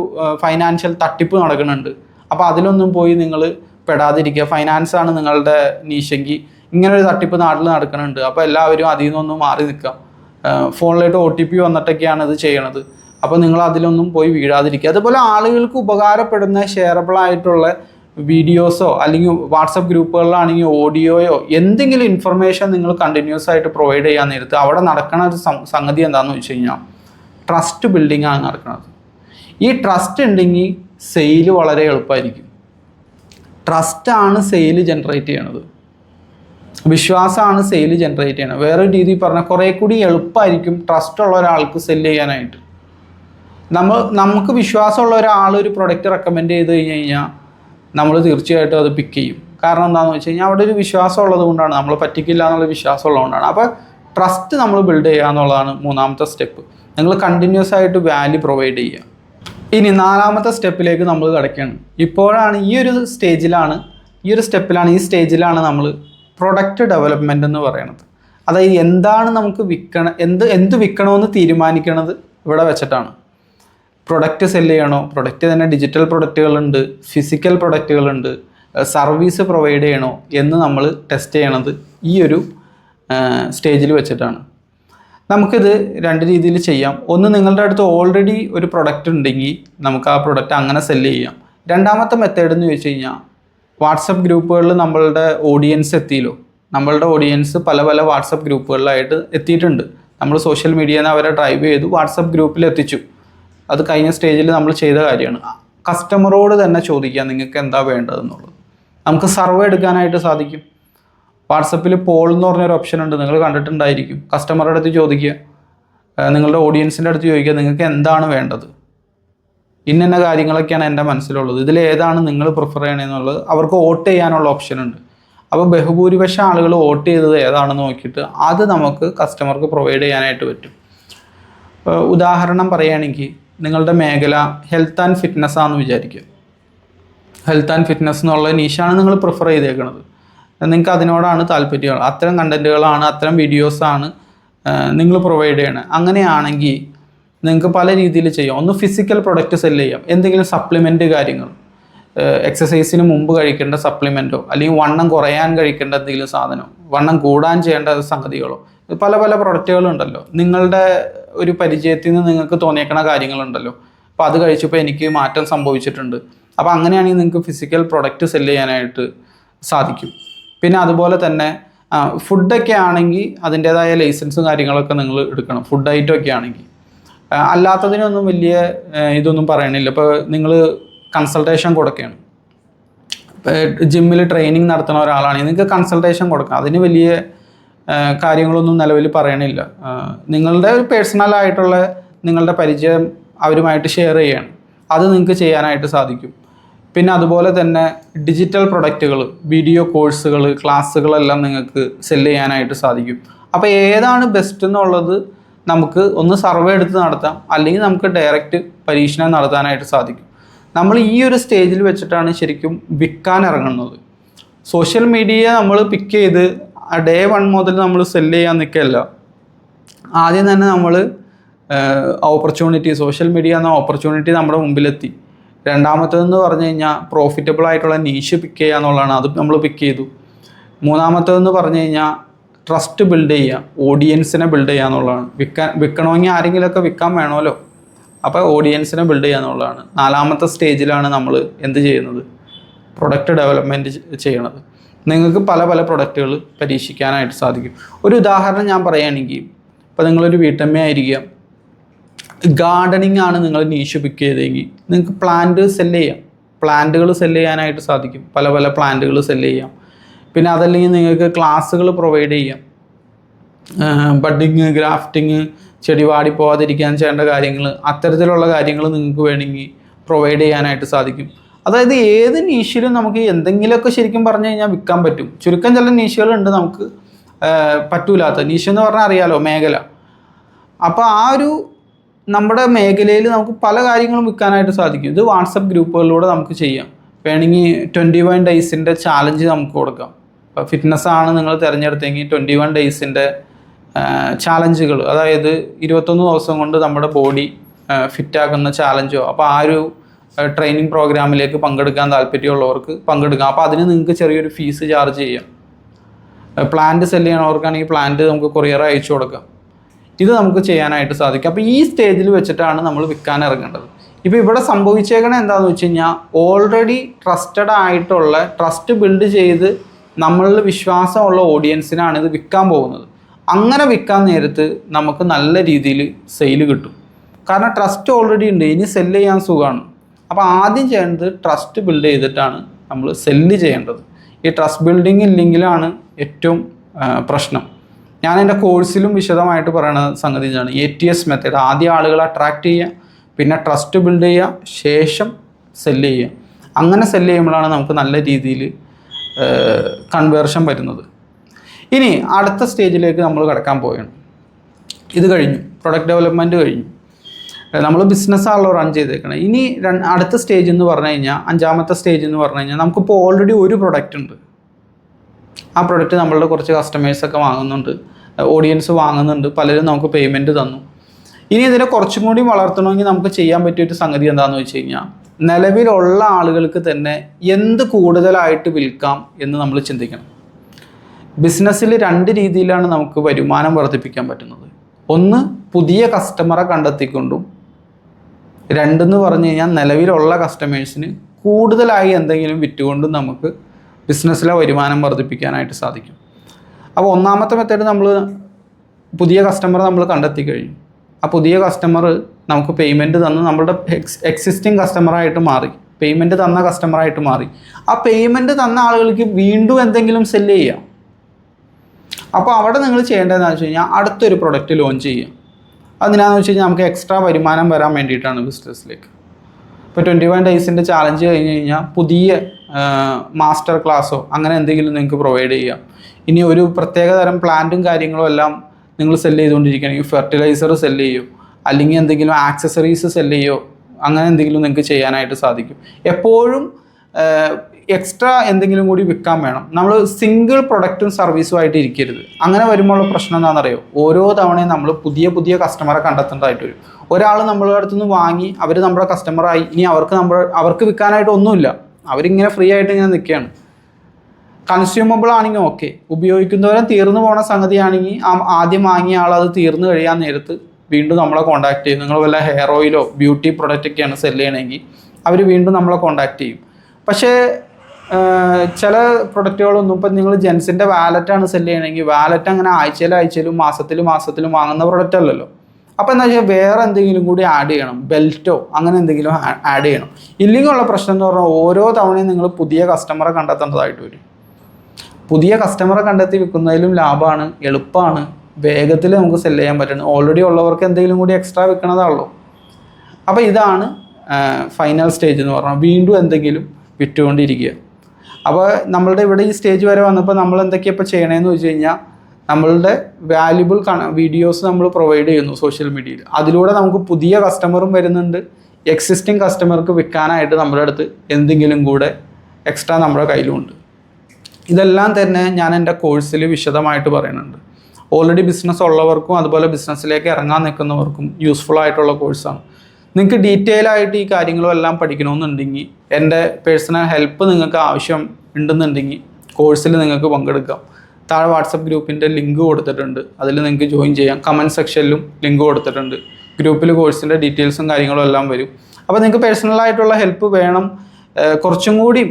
S1: ഫൈനാൻഷ്യൽ തട്ടിപ്പ് നടക്കുന്നുണ്ട്. അപ്പോൾ അതിലൊന്നും പോയി നിങ്ങൾ പെടാതിരിക്കുക. ഫൈനാൻസ് ആണ് നിങ്ങളുടെ നീശെങ്കിൽ ഇങ്ങനൊരു തട്ടിപ്പ് നാട്ടിൽ നടക്കുന്നുണ്ട്. അപ്പോൾ എല്ലാവരും അതിൽ നിന്നൊന്നും മാറി നിൽക്കുക. ഫോണിലായിട്ട് ഒ ടി പി വന്നിട്ടൊക്കെയാണ് ഇത് ചെയ്യണത്. അപ്പോൾ നിങ്ങൾ അതിലൊന്നും പോയി വീഴാതിരിക്കുക. അതുപോലെ ആളുകൾക്ക് ഉപകാരപ്പെടുന്ന ഷെയറബിൾ ആയിട്ടുള്ള വീഡിയോസോ അല്ലെങ്കിൽ വാട്സപ്പ് ഗ്രൂപ്പുകളിലാണെങ്കിൽ ഓഡിയോയോ എന്തെങ്കിലും ഇൻഫർമേഷൻ നിങ്ങൾ കണ്ടിന്യൂസ് ആയിട്ട് പ്രൊവൈഡ് ചെയ്യാൻ നേരത്ത് അവിടെ നടക്കുന്ന ഒരു സംഗതി എന്താണെന്ന് വെച്ച് കഴിഞ്ഞാൽ ട്രസ്റ്റ് ബിൽഡിംഗ് ആണ് നടക്കുന്നത് ഈ ട്രസ്റ്റ് ഉണ്ടെങ്കിൽ സെയിൽ വളരെ എളുപ്പമായിരിക്കും. ട്രസ്റ്റാണ് സെയിൽ ജനറേറ്റ് ചെയ്യണത്. വിശ്വാസമാണ് സെയിൽ ജനറേറ്റ് ചെയ്യണം വേറൊരു രീതിയിൽ പറഞ്ഞാൽ കുറേ കൂടി എളുപ്പമായിരിക്കും ട്രസ്റ്റ് ഉള്ള ഒരാൾക്ക് സെൽ ചെയ്യാനായിട്ട്. നമ്മൾ നമുക്ക് വിശ്വാസമുള്ള ഒരാൾ ഒരു പ്രൊഡക്റ്റ് റെക്കമെൻഡ് ചെയ്ത് കഴിഞ്ഞ് കഴിഞ്ഞാൽ നമ്മൾ തീർച്ചയായിട്ടും അത് പിക്ക് ചെയ്യും. കാരണം എന്താണെന്ന് വെച്ച് കഴിഞ്ഞാൽ അവിടെ ഒരു വിശ്വാസം ഉള്ളത് കൊണ്ടാണ്. നമ്മൾ പറ്റിക്കില്ല എന്നുള്ള വിശ്വാസം ഉള്ളതുകൊണ്ടാണ് അപ്പോൾ ട്രസ്റ്റ് നമ്മൾ ബിൽഡ് ചെയ്യുക എന്നുള്ളതാണ് മൂന്നാമത്തെ സ്റ്റെപ്പ് നിങ്ങൾ കണ്ടിന്യൂസ് ആയിട്ട് വാല്യൂ പ്രൊവൈഡ് ചെയ്യുക. ഇനി നാലാമത്തെ സ്റ്റെപ്പിലേക്ക് നമ്മൾ കിടക്കുകയാണ്. ഇപ്പോഴാണ് ഈ ഒരു സ്റ്റേജിലാണ് ഈ ഒരു സ്റ്റെപ്പിലാണ് ഈ സ്റ്റേജിലാണ് നമ്മൾ പ്രൊഡക്റ്റ് ഡെവലപ്മെന്റ് എന്ന് പറയുന്നത് അതായത് എന്താണ് നമുക്ക് വിൽക്കണ എന്ത് എന്ത് വിൽക്കണമെന്ന് തീരുമാനിക്കണത് ഇവിടെ വെച്ചിട്ടാണ്. പ്രൊഡക്റ്റ് സെല്ല് ചെയ്യണോ? പ്രൊഡക്റ്റ് തന്നെ ഡിജിറ്റൽ പ്രൊഡക്റ്റുകളുണ്ട് ഫിസിക്കൽ പ്രൊഡക്റ്റുകളുണ്ട് സർവീസ് പ്രൊവൈഡ് ചെയ്യണോ എന്ന് നമ്മൾ ടെസ്റ്റ് ചെയ്യണത് ഈ ഒരു സ്റ്റേജിൽ വെച്ചിട്ടാണ്. നമുക്കിത് രണ്ട് രീതിയിൽ ചെയ്യാം. ഒന്ന് നിങ്ങളുടെ അടുത്ത് ഓൾറെഡി ഒരു പ്രൊഡക്റ്റ് ഉണ്ടെങ്കിൽ നമുക്ക് ആ പ്രൊഡക്റ്റ് അങ്ങനെ സെല്ല് ചെയ്യാം. രണ്ടാമത്തെ മെത്തേഡ് എന്ന് ചോദിച്ചു കഴിഞ്ഞാൽ വാട്സപ്പ് ഗ്രൂപ്പുകളിൽ നമ്മളുടെ ഓഡിയൻസ് എത്തിയല്ലോ. നമ്മളുടെ ഓഡിയൻസ് പല പല വാട്സപ്പ് ഗ്രൂപ്പുകളിലായിട്ട് എത്തിയിട്ടുണ്ട്. നമ്മൾ സോഷ്യൽ മീഡിയയിൽ നിന്ന് അവരെ ഡ്രൈവ് ചെയ്തു വാട്സപ്പ് ഗ്രൂപ്പിൽ എത്തിച്ചു. അത് കഴിഞ്ഞ സ്റ്റേജിൽ നമ്മൾ ചെയ്ത കാര്യമാണ്. കസ്റ്റമറോട് തന്നെ ചോദിക്കുക നിങ്ങൾക്ക് എന്താ വേണ്ടതെന്നുള്ളത്. നമുക്ക് സർവേ എടുക്കാനായിട്ട് സാധിക്കും. വാട്സപ്പിൽ പോൾ എന്ന് പറഞ്ഞൊരു ഓപ്ഷൻ ഉണ്ട്. നിങ്ങൾ കണ്ടിട്ടുണ്ടായിരിക്കും. കസ്റ്റമറുടെ അടുത്ത് ചോദിക്കുക. നിങ്ങളുടെ ഓഡിയൻസിന്റെ അടുത്ത് ചോദിക്കുക നിങ്ങൾക്ക് എന്താണ് വേണ്ടത്? ഇന്ന കാര്യങ്ങളൊക്കെയാണ് എന്റെ മനസ്സിലുള്ളത്. ഇതിൽ ഏതാണ് നിങ്ങൾ പ്രിഫർ ചെയ്യണമെന്നുള്ളത് അവർക്ക് വോട്ട് ചെയ്യാനുള്ള ഓപ്ഷൻ ഉണ്ട്. അപ്പോൾ ബഹുഭൂരിപക്ഷം ആളുകൾ വോട്ട് ചെയ്തത് ഏതാണെന്ന് നോക്കിയിട്ട് അത് നമുക്ക് കസ്റ്റമർക്ക് പ്രൊവൈഡ് ചെയ്യാനായിട്ട് പറ്റും. ഉദാഹരണം പറയുകയാണെങ്കിൽ നിങ്ങളുടെ മേഖല ഹെൽത്ത് ആൻഡ് ഫിറ്റ്നസ് ആണെന്ന് വിചാരിക്കുക. ഹെൽത്ത് ആൻഡ് ഫിറ്റ്നസ് എന്നുള്ള നീഷാണ് നിങ്ങൾ പ്രിഫർ ചെയ്തേക്കുന്നത് നിങ്ങൾക്ക് അതിനോടാണ് താല്പര്യം. അത്തരം കണ്ടന്റുകളാണ് അത്തരം വീഡിയോസാണ് നിങ്ങൾ പ്രൊവൈഡ് ചെയ്യണത്. അങ്ങനെയാണെങ്കിൽ നിങ്ങൾക്ക് പല രീതിയിൽ ചെയ്യാം. ഒന്ന് ഫിസിക്കൽ പ്രൊഡക്റ്റ് സെൽ ചെയ്യാം. എന്തെങ്കിലും സപ്ലിമെന്റ് കാര്യങ്ങൾ. എക്സസൈസിന് മുമ്പ് കഴിക്കേണ്ട സപ്ലിമെന്റോ അല്ലെങ്കിൽ വണ്ണം കുറയാൻ കഴിക്കേണ്ട എന്തെങ്കിലും സാധനമോ വണ്ണം കൂടാൻ ചെയ്യേണ്ട സംഗതികളോ പല പല പ്രൊഡക്റ്റുകളുണ്ടല്ലോ നിങ്ങളുടെ ഒരു പരിചയത്തിൽ നിന്ന് നിങ്ങൾക്ക് തോന്നിയേക്കണ കാര്യങ്ങളുണ്ടല്ലോ അപ്പോൾ അത് കഴിച്ചപ്പോൾ എനിക്ക് മാറ്റം സംഭവിച്ചിട്ടുണ്ട്. അപ്പോൾ അങ്ങനെയാണെങ്കിൽ നിങ്ങൾക്ക് ഫിസിക്കൽ പ്രൊഡക്റ്റ് സെൽ ചെയ്യാനായിട്ട് സാധിക്കും. പിന്നെ അതുപോലെ തന്നെ ഫുഡൊക്കെ ആണെങ്കിൽ അതിന്റേതായ ലൈസൻസും കാര്യങ്ങളൊക്കെ നിങ്ങൾ എടുക്കണം. ഫുഡ് ഐറ്റം ഒക്കെ ആണെങ്കിൽ. അല്ലാത്തതിനൊന്നും വലിയ ഇതൊന്നും പറയണില്ല. ഇപ്പോൾ നിങ്ങൾ കൺസൾട്ടേഷൻ കൊടുക്കുകയാണ് ജിമ്മിൽ ട്രെയിനിങ് നടത്തുന്ന ഒരാളാണെങ്കിൽ നിങ്ങൾക്ക് കൺസൾട്ടേഷൻ കൊടുക്കാം. അതിന് വലിയ കാര്യങ്ങളൊന്നും നിലവിൽ പറയണില്ല. നിങ്ങളുടെ ഒരു പേഴ്സണലായിട്ടുള്ള നിങ്ങളുടെ പരിചയം അവരുമായിട്ട് ഷെയർ ചെയ്യണം. അത് നിങ്ങൾക്ക് ചെയ്യാനായിട്ട് സാധിക്കും. പിന്നെ അതുപോലെ തന്നെ ഡിജിറ്റൽ പ്രൊഡക്റ്റുകൾ വീഡിയോ കോഴ്സുകൾ ക്ലാസ്സുകളെല്ലാം നിങ്ങൾക്ക് സെൽ ചെയ്യാനായിട്ട് സാധിക്കും. അപ്പോൾ ഏതാണ് ബെസ്റ്റ് എന്നുള്ളത് നമുക്ക് ഒന്ന് സർവേ എടുത്ത് നടത്താം. അല്ലെങ്കിൽ നമുക്ക് ഡയറക്റ്റ് പരീക്ഷണം നടത്താനായിട്ട് സാധിക്കും. നമ്മൾ ഈ ഒരു സ്റ്റേജിൽ വെച്ചിട്ടാണ് ശരിക്കും വിൽക്കാൻ ഇറങ്ങുന്നത്. സോഷ്യൽ മീഡിയ നമ്മൾ പിക്ക് ചെയ്ത് ഡേ വൺ മുതൽ നമ്മൾ സെൽ ചെയ്യാൻ നിൽക്കുകയല്ല. ആദ്യം തന്നെ നമ്മൾ ഓപ്പർച്യൂണിറ്റി സോഷ്യൽ മീഡിയ എന്ന ഓപ്പർച്യൂണിറ്റി നമ്മുടെ മുമ്പിലെത്തി. രണ്ടാമത്തേതെന്ന് പറഞ്ഞു കഴിഞ്ഞാൽ പ്രോഫിറ്റബിൾ ആയിട്ടുള്ള നീഷ് പിക്ക് ചെയ്യുക എന്നുള്ളതാണ്. അത് നമ്മൾ പിക്ക് ചെയ്തു. മൂന്നാമത്തേതെന്ന് പറഞ്ഞു കഴിഞ്ഞാൽ ട്രസ്റ്റ് ബിൽഡ് ചെയ്യുക ഓഡിയൻസിനെ ബിൽഡ് ചെയ്യുക എന്നുള്ളതാണ്. വിൽക്കാൻ വിൽക്കണമെങ്കിൽ ആരെങ്കിലുമൊക്കെ വിൽക്കാൻ വേണമല്ലോ. അപ്പോൾ ഓഡിയൻസിനെ ബിൽഡ് ചെയ്യുക എന്നുള്ളതാണ്. നാലാമത്തെ സ്റ്റേജിലാണ് നമ്മൾ എന്ത് ചെയ്യുന്നത്? പ്രൊഡക്റ്റ് ഡെവലപ്മെന്റ് ചെയ്യണത്. നിങ്ങൾക്ക് പല പല പ്രൊഡക്റ്റുകൾ പരീക്ഷിക്കാനായിട്ട് സാധിക്കും. ഒരു ഉദാഹരണം ഞാൻ പറയുകയാണെങ്കിൽ ഇപ്പോൾ നിങ്ങളൊരു വീട്ടമ്മയായിരിക്കുക ഗാർഡനിങ് ആണ് നിങ്ങൾ നീശു പിക്ക് ചെയ്തെങ്കിൽ നിങ്ങൾക്ക് പ്ലാന്റ് സെല്ല് ചെയ്യാം. പ്ലാന്റുകൾ സെല്ല് ചെയ്യാനായിട്ട് സാധിക്കും. പല പല പ്ലാന്റുകൾ സെല്ല് ചെയ്യാം. പിന്നെ അതല്ലെങ്കിൽ നിങ്ങൾക്ക് ക്ലാസ്സുകൾ പ്രൊവൈഡ് ചെയ്യാം. ബഡിങ് ഗ്രാഫ്റ്റിങ് ചെടി വാടി പോകാതിരിക്കാൻ ചെയ്യേണ്ട കാര്യങ്ങൾ അത്തരത്തിലുള്ള കാര്യങ്ങൾ നിങ്ങൾക്ക് വേണമെങ്കിൽ പ്രൊവൈഡ് ചെയ്യാനായിട്ട് സാധിക്കും. അതായത് ഏത് നീഷിലും നമുക്ക് എന്തെങ്കിലുമൊക്കെ ശരിക്കും പറഞ്ഞു കഴിഞ്ഞാൽ വിൽക്കാൻ പറ്റും. ചുരുക്കം ചില നീഷുകളുണ്ട് നമുക്ക് പറ്റൂലാത്ത. നീഷ് എന്ന് പറഞ്ഞാൽ അറിയാലോ മേഖല. അപ്പോൾ ആ ഒരു നമ്മുടെ മേഖലയിൽ നമുക്ക് പല കാര്യങ്ങളും വിൽക്കാനായിട്ട് സാധിക്കും. ഇത് വാട്സപ്പ് ഗ്രൂപ്പുകളിലൂടെ നമുക്ക് ചെയ്യാം. വേണമെങ്കിൽ ട്വന്റി വൺ ഡേയ്സിന്റെ ചാലഞ്ച് നമുക്ക് കൊടുക്കാം. ഇപ്പോൾ ഫിറ്റ്നസ് ആണ് നിങ്ങൾ തിരഞ്ഞെടുത്തെങ്കിൽ ട്വന്റി വൺ ഡേയ്സിന്റെ ചാലഞ്ചുകൾ അതായത് ഇരുപത്തൊന്ന് ദിവസം കൊണ്ട് നമ്മുടെ ബോഡി ഫിറ്റാക്കുന്ന ചാലഞ്ചോ അപ്പോൾ ആ ഒരു ട്രെയിനിങ് പ്രോഗ്രാമിലേക്ക് പങ്കെടുക്കാൻ താല്പര്യമുള്ളവർക്ക് പങ്കെടുക്കാം. അപ്പോൾ അതിന് നിങ്ങൾക്ക് ചെറിയൊരു ഫീസ് ചാർജ് ചെയ്യാം. പ്ലാന്റ് സെൽ ചെയ്യണവർക്കാണെങ്കിൽ പ്ലാന്റ് നമുക്ക് കൊറിയർ അയച്ചു കൊടുക്കാം. ഇത് നമുക്ക് ചെയ്യാനായിട്ട് സാധിക്കും. അപ്പോൾ ഈ സ്റ്റേജിൽ വെച്ചിട്ടാണ് നമ്മൾ വിൽക്കാൻ ഇറങ്ങേണ്ടത്. ഇപ്പോൾ ഇവിടെ സംഭവിച്ചേക്കണേ എന്താണെന്ന് വെച്ച് കഴിഞ്ഞാൽ ഓൾറെഡി ട്രസ്റ്റഡ് ആയിട്ടുള്ള ട്രസ്റ്റ് ബിൽഡ് ചെയ്ത് നമ്മളിൽ വിശ്വാസമുള്ള ഓഡിയൻസിനാണ് ഇത് വിൽക്കാൻ പോകുന്നത്. അങ്ങനെ വിൽക്കാൻ നേരത്ത് നമുക്ക് നല്ല രീതിയിൽ സെയിൽ കിട്ടും. കാരണം ട്രസ്റ്റ് ഓൾറെഡി ഉണ്ട്. ഇനി സെല്ല് ചെയ്യാൻ സുഖമാണ്. അപ്പോൾ ആദ്യം ചെയ്യേണ്ടത് ട്രസ്റ്റ് ബിൽഡ് ചെയ്തിട്ടാണ് നമ്മൾ സെല്ല് ചെയ്യേണ്ടത്. ഈ ട്രസ്റ്റ് ബിൽഡിംഗ് ഇല്ലെങ്കിലാണ് ഏറ്റവും പ്രശ്നം. ഞാൻ എന്റെ കോഴ്സിലും വിശദമായിട്ട് പറയുന്ന സംഗതി ഇതാണ്. എ ടി എസ് മെത്തേഡ് ആദ്യം ആളുകളെ അട്രാക്റ്റ് ചെയ്യുക പിന്നെ ട്രസ്റ്റ് ബിൽഡ് ചെയ്യുക ശേഷം സെല്ല് ചെയ്യുക. അങ്ങനെ സെല്ല് ചെയ്യുമ്പോഴാണ് നമുക്ക് നല്ല രീതിയിൽ കൺവേർഷൻ വരുന്നത്. ഇനി അടുത്ത സ്റ്റേജിലേക്ക് നമ്മൾ കിടക്കാൻ പോവുകയാണ്. ഇത് കഴിഞ്ഞു. പ്രൊഡക്റ്റ് ഡെവലപ്മെന്റ് കഴിഞ്ഞു. നമ്മൾ ബിസിനസ്സാണല്ലോ റൺ ചെയ്തേക്കണം. ഇനി അടുത്ത സ്റ്റേജ് എന്ന് പറഞ്ഞു കഴിഞ്ഞാൽ അഞ്ചാമത്തെ സ്റ്റേജ് എന്ന് പറഞ്ഞു കഴിഞ്ഞാൽ നമുക്കിപ്പോൾ ഓൾറെഡി ഒരു പ്രൊഡക്റ്റ് ഉണ്ട്. ആ പ്രൊഡക്റ്റ് നമ്മളുടെ കുറച്ച് കസ്റ്റമേഴ്സൊക്കെ വാങ്ങുന്നുണ്ട്. ഓഡിയൻസ് വാങ്ങുന്നുണ്ട്. പലരും നമുക്ക് പേയ്മെന്റ് തന്നു. ഇനി ഇതിനെ കുറച്ചും കൂടി വളർത്തണമെങ്കിൽ നമുക്ക് ചെയ്യാൻ പറ്റിയ ഒരു സംഗതി എന്താണെന്ന് വെച്ച് കഴിഞ്ഞാൽ നിലവിലുള്ള ആളുകൾക്ക് തന്നെ എന്ത് കൂടുതലായിട്ട് വിൽക്കാം എന്ന് നമ്മൾ ചിന്തിക്കണം. ബിസിനസ്സിൽ രണ്ട് രീതിയിലാണ് നമുക്ക് വരുമാനം വർദ്ധിപ്പിക്കാൻ പറ്റുന്നത്. ഒന്ന് പുതിയ കസ്റ്റമറെ കണ്ടെത്തിക്കൊണ്ടും. രണ്ടെന്ന് പറഞ്ഞു കഴിഞ്ഞാൽ നിലവിലുള്ള കസ്റ്റമേഴ്സിന് കൂടുതലായി എന്തെങ്കിലും വിറ്റുകൊണ്ടും നമുക്ക് ബിസിനസ്സിലെ വരുമാനം വർദ്ധിപ്പിക്കാനായിട്ട് സാധിക്കും. അപ്പോൾ ഒന്നാമത്തെ മെത്തേഡ് നമ്മൾ പുതിയ കസ്റ്റമറെ നമ്മൾ കണ്ടെത്തി കഴിഞ്ഞു. ആ പുതിയ കസ്റ്റമർ നമുക്ക് പേയ്മെന്റ് തന്ന് നമ്മളുടെ എക്സ് എക്സിസ്റ്റിംഗ് കസ്റ്റമറായിട്ട് മാറി. പേയ്മെന്റ് തന്ന കസ്റ്റമറായിട്ട് മാറി. ആ പേയ്മെന്റ് തന്ന ആളുകൾക്ക് വീണ്ടും എന്തെങ്കിലും സെല്ല് ചെയ്യാം. അപ്പോൾ അവിടെ നിങ്ങൾ ചെയ്യേണ്ടതെന്ന് വെച്ച് കഴിഞ്ഞാൽ അടുത്തൊരു പ്രൊഡക്റ്റ് ലോഞ്ച് ചെയ്യുക അതിനാന്ന് വെച്ച് കഴിഞ്ഞാൽ നമുക്ക് എക്സ്ട്രാ വരുമാനം വരാൻ വേണ്ടിയിട്ടാണ് ബിസിനസ്സിലേക്ക് ഇപ്പോൾ ട്വന്റി വൺ ഡേയ്സിന്റെ ചാലഞ്ച് കഴിഞ്ഞ് കഴിഞ്ഞാൽ പുതിയ മാസ്റ്റർ ക്ലാസ്സോ അങ്ങനെ എന്തെങ്കിലും നിങ്ങൾക്ക് പ്രൊവൈഡ് ചെയ്യാം. ഇനി ഒരു പ്രത്യേക തരം പ്ലാന്റും കാര്യങ്ങളും എല്ലാം നിങ്ങൾ സെല്ല് ചെയ്തുകൊണ്ടിരിക്കുകയാണെങ്കിൽ ഫെർട്ടിലൈസർ സെല്ല് ചെയ്യോ. അല്ലെങ്കിൽ എന്തെങ്കിലും ആക്സസറീസ് സെല്ല് ചെയ്യോ. അങ്ങനെ എന്തെങ്കിലും നിങ്ങൾക്ക് ചെയ്യാനായിട്ട് സാധിക്കും. എപ്പോഴും എക്സ്ട്രാ എന്തെങ്കിലും കൂടി വിൽക്കാൻ വേണം. നമ്മൾ സിംഗിൾ പ്രൊഡക്റ്റും സർവീസും ആയിട്ട് ഇരിക്കരുത്. അങ്ങനെ വരുമ്പോൾ ഉള്ള പ്രശ്നം എന്താണെന്നറിയോ? ഓരോ തവണയും നമ്മൾ പുതിയ പുതിയ കസ്റ്റമറെ കണ്ടെത്തേണ്ടതായിട്ട് വരും. ഒരാൾ നമ്മളുടെ അടുത്ത് നിന്ന് വാങ്ങി അവർ നമ്മുടെ കസ്റ്റമറായി ഇനി അവർക്ക് നമ്മൾ അവർക്ക് വിൽക്കാനായിട്ട് ഒന്നുമില്ല. അവരിങ്ങനെ ഫ്രീ ആയിട്ട് ഇങ്ങനെ നിൽക്കുകയാണ്. കൺസ്യൂമബിൾ ആണെങ്കിൽ ഓക്കെ ഉപയോഗിക്കുന്നവരും തീർന്നു പോണ സംഗതിയാണെങ്കിൽ ആദ്യം വാങ്ങിയ ആൾ അത് തീർന്നു കഴിയാൻ നേരത്ത് വീണ്ടും നമ്മളെ കോൺടാക്ട് ചെയ്യും. നിങ്ങൾ വല്ല ഹെയർ ഓയിലോ ബ്യൂട്ടി പ്രൊഡക്റ്റ് ഒക്കെയാണ് സെൽ ചെയ്യണമെങ്കിൽ അവർ വീണ്ടും നമ്മളെ കോൺടാക്ട് ചെയ്യും. പക്ഷേ ചില പ്രൊഡക്റ്റുകളൊന്നും ഇപ്പം നിങ്ങൾ ജെൻസിന്റെ വാലറ്റാണ് സെൽ ചെയ്യണമെങ്കിൽ വാലറ്റ് അങ്ങനെ ആഴ്ചയിലും ആഴ്ചയിലും മാസത്തിലും മാസത്തിലും വാങ്ങുന്ന പ്രൊഡക്റ്റ് അല്ലല്ലോ. അപ്പോൾ എന്താ വെച്ചാൽ വേറെ എന്തെങ്കിലും കൂടി ആഡ് ചെയ്യണം. ബെൽറ്റോ അങ്ങനെ എന്തെങ്കിലും ആഡ് ചെയ്യണം. ഇല്ലെങ്കിൽ ഉള്ള പ്രശ്നം എന്ന് പറഞ്ഞാൽ ഓരോ തവണയും നിങ്ങൾ പുതിയ കസ്റ്റമറെ കണ്ടെത്തേണ്ടതായിട്ട് വരും. പുതിയ കസ്റ്റമറെ കണ്ടെത്തി വിൽക്കുന്നതിലും ലാഭമാണ് എളുപ്പമാണ്. വേഗത്തിൽ നമുക്ക് സെൽ ചെയ്യാൻ പറ്റണം ഓൾറെഡി ഉള്ളവർക്ക് എന്തെങ്കിലും കൂടി എക്സ്ട്രാ വിൽക്കണതാണല്ലോ അപ്പോൾ ഇതാണ് ഫൈനൽ സ്റ്റേജ് എന്ന് പറഞ്ഞാൽ വീണ്ടും എന്തെങ്കിലും വിറ്റുകൊണ്ടിരിക്കുക. അപ്പോൾ നമ്മളുടെ ഇവിടെ ഈ സ്റ്റേജ് വരെ വന്നപ്പോൾ നമ്മൾ എന്തൊക്കെയാണ് ഇപ്പോൾ ചെയ്യണമെന്ന് വെച്ച് കഴിഞ്ഞാൽ നമ്മളുടെ വാല്യുബിൾ വീഡിയോസ് നമ്മൾ പ്രൊവൈഡ് ചെയ്യുന്നു സോഷ്യൽ മീഡിയയിൽ അതിലൂടെ നമുക്ക് പുതിയ കസ്റ്റമറും വരുന്നുണ്ട്. എക്സിസ്റ്റിംഗ് കസ്റ്റമർക്ക് വിൽക്കാനായിട്ട് നമ്മുടെ അടുത്ത് എന്തെങ്കിലും കൂടെ എക്സ്ട്രാ നമ്മുടെ കയ്യിലുമുണ്ട് ഇതെല്ലാം തന്നെ ഞാൻ എന്റെ കോഴ്സിൽ വിശദമായിട്ട് പറയുന്നുണ്ട്. ഓൾറെഡി ബിസിനസ് ഉള്ളവർക്കും അതുപോലെ ബിസിനസ്സിലേക്ക് ഇറങ്ങാൻ നിൽക്കുന്നവർക്കും യൂസ്ഫുൾ ആയിട്ടുള്ള കോഴ്സാണ് നിങ്ങൾക്ക് ഡീറ്റെയിൽ ആയിട്ട് ഈ കാര്യങ്ങളും എല്ലാം പഠിക്കണമെന്നുണ്ടെങ്കിൽ എന്റെ പേഴ്സണൽ ഹെൽപ്പ് നിങ്ങൾക്ക് ആവശ്യം ഉണ്ടെന്നുണ്ടെങ്കിൽ കോഴ്സിൽ നിങ്ങൾക്ക് പങ്കെടുക്കാം. താഴെ വാട്സപ്പ് ഗ്രൂപ്പിന്റെ ലിങ്ക് കൊടുത്തിട്ടുണ്ട്. അതിൽ നിങ്ങൾക്ക് ജോയിൻ ചെയ്യാം. കമന്റ് സെക്ഷനിലും ലിങ്ക് കൊടുത്തിട്ടുണ്ട്. ഗ്രൂപ്പിൽ കോഴ്സിന്റെ ഡീറ്റെയിൽസും കാര്യങ്ങളും എല്ലാം വരും. അപ്പോൾ നിങ്ങൾക്ക് പേഴ്സണലായിട്ടുള്ള ഹെൽപ്പ് വേണം. കുറച്ചും കൂടി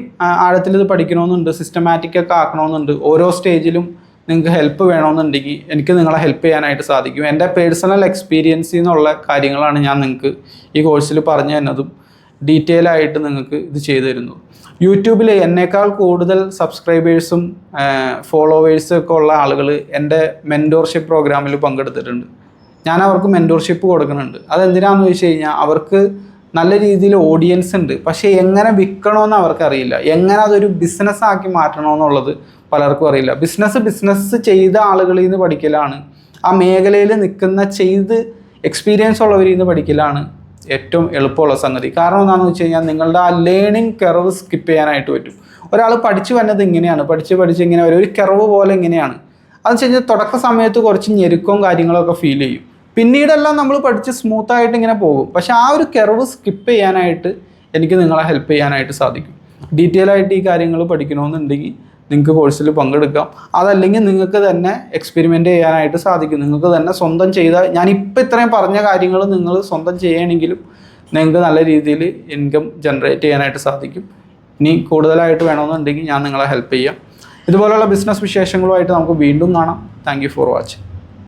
S1: ആഴത്തിൽ ഇത് പഠിക്കണമെന്നുണ്ട് സിസ്റ്റമാറ്റിക് ഒക്കെ ആക്കണമെന്നുണ്ട്. ഓരോ സ്റ്റേജിലും നിങ്ങൾക്ക് ഹെൽപ്പ് വേണമെന്നുണ്ടെങ്കിൽ എനിക്ക് നിങ്ങളെ ഹെൽപ്പ് ചെയ്യാനായിട്ട് സാധിക്കും. എന്റെ പേഴ്സണൽ എക്സ്പീരിയൻസിൽ നിന്നുള്ള കാര്യങ്ങളാണ് ഞാൻ നിങ്ങൾക്ക് ഈ കോഴ്സിൽ പറഞ്ഞു തന്നതും ഡീറ്റെയിൽ ആയിട്ട് നിങ്ങൾക്ക് ഇത് ചെയ്തു തരുന്നു യൂട്യൂബിൽ എന്നേക്കാൾ കൂടുതൽ സബ്സ്ക്രൈബേഴ്സും ഫോളോവേഴ്സും ഒക്കെ ഉള്ള ആളുകൾ എന്റെ മെന്റോർഷിപ്പ് പ്രോഗ്രാമിൽ പങ്കെടുത്തിട്ടുണ്ട്. ഞാൻ അവർക്ക് മെന്റോർഷിപ്പ് കൊടുക്കുന്നുണ്ട്. അതെന്തിനാണെന്ന് വെച്ച് കഴിഞ്ഞാൽ അവർക്ക് നല്ല രീതിയിൽ ഓഡിയൻസ് ഉണ്ട്. പക്ഷേ എങ്ങനെ വിൽക്കണമെന്ന് അവർക്കറിയില്ല. എങ്ങനെ അതൊരു ബിസിനസ് ആക്കി മാറ്റണമെന്നുള്ളത് പലർക്കും അറിയില്ല. ബിസിനസ് ബിസിനസ് ചെയ്ത ആളുകളിൽ നിന്ന് പഠിക്കലാണ്. ആ മേഖലയിൽ നിൽക്കുന്ന ചെയ്ത് എക്സ്പീരിയൻസ് ഉള്ളവരിൽ നിന്ന് പഠിക്കലാണ് ഏറ്റവും എളുപ്പമുള്ള സംഗതി. കാരണം എന്താണെന്ന് വെച്ച് കഴിഞ്ഞാൽ നിങ്ങളുടെ ആ ലേണിംഗ് കെറവ് സ്കിപ്പ് ചെയ്യാനായിട്ട് പറ്റും. ഒരാൾ പഠിച്ചു വന്നത് ഇങ്ങനെയാണ്. പഠിച്ച് പഠിച്ച് ഇങ്ങനെ ഒരു കെറവ് പോലെ ഇങ്ങനെയാണ്. അതെന്ന് വെച്ച് കഴിഞ്ഞാൽ തുടക്ക സമയത്ത് കുറച്ച് ഞെരുക്കവും കാര്യങ്ങളൊക്കെ ഫീൽ ചെയ്യും. പിന്നീടെല്ലാം നമ്മൾ പഠിച്ച് സ്മൂത്തായിട്ട് ഇങ്ങനെ പോകും. പക്ഷേ ആ ഒരു കെറവ് സ്കിപ്പ് ചെയ്യാനായിട്ട് എനിക്ക് നിങ്ങളെ ഹെൽപ്പ് ചെയ്യാനായിട്ട് സാധിക്കും. ഡീറ്റെയിൽ ആയിട്ട് ഈ കാര്യങ്ങൾ പഠിക്കണമെന്നുണ്ടെങ്കിൽ നിങ്ങൾക്ക് കോഴ്സിൽ പങ്കെടുക്കാം. അതല്ലെങ്കിൽ നിങ്ങൾക്ക് തന്നെ എക്സ്പെരിമെന്റ് ചെയ്യാനായിട്ട് സാധിക്കും. നിങ്ങൾക്ക് തന്നെ സ്വന്തം ചെയ്ത ഞാനിപ്പോൾ ഇത്രയും പറഞ്ഞ കാര്യങ്ങൾ നിങ്ങൾ സ്വന്തം ചെയ്യണമെങ്കിലും നിങ്ങൾക്ക് നല്ല രീതിയിൽ ഇൻകം ജനറേറ്റ് ചെയ്യാനായിട്ട് സാധിക്കും. ഇനി കൂടുതലായിട്ട് വേണമെന്നുണ്ടെങ്കിൽ ഞാൻ നിങ്ങളെ ഹെൽപ്പ് ചെയ്യാം. ഇതുപോലെയുള്ള ബിസിനസ് വിശേഷങ്ങളുമായിട്ട് നമുക്ക് വീണ്ടും കാണാം. Thank for watching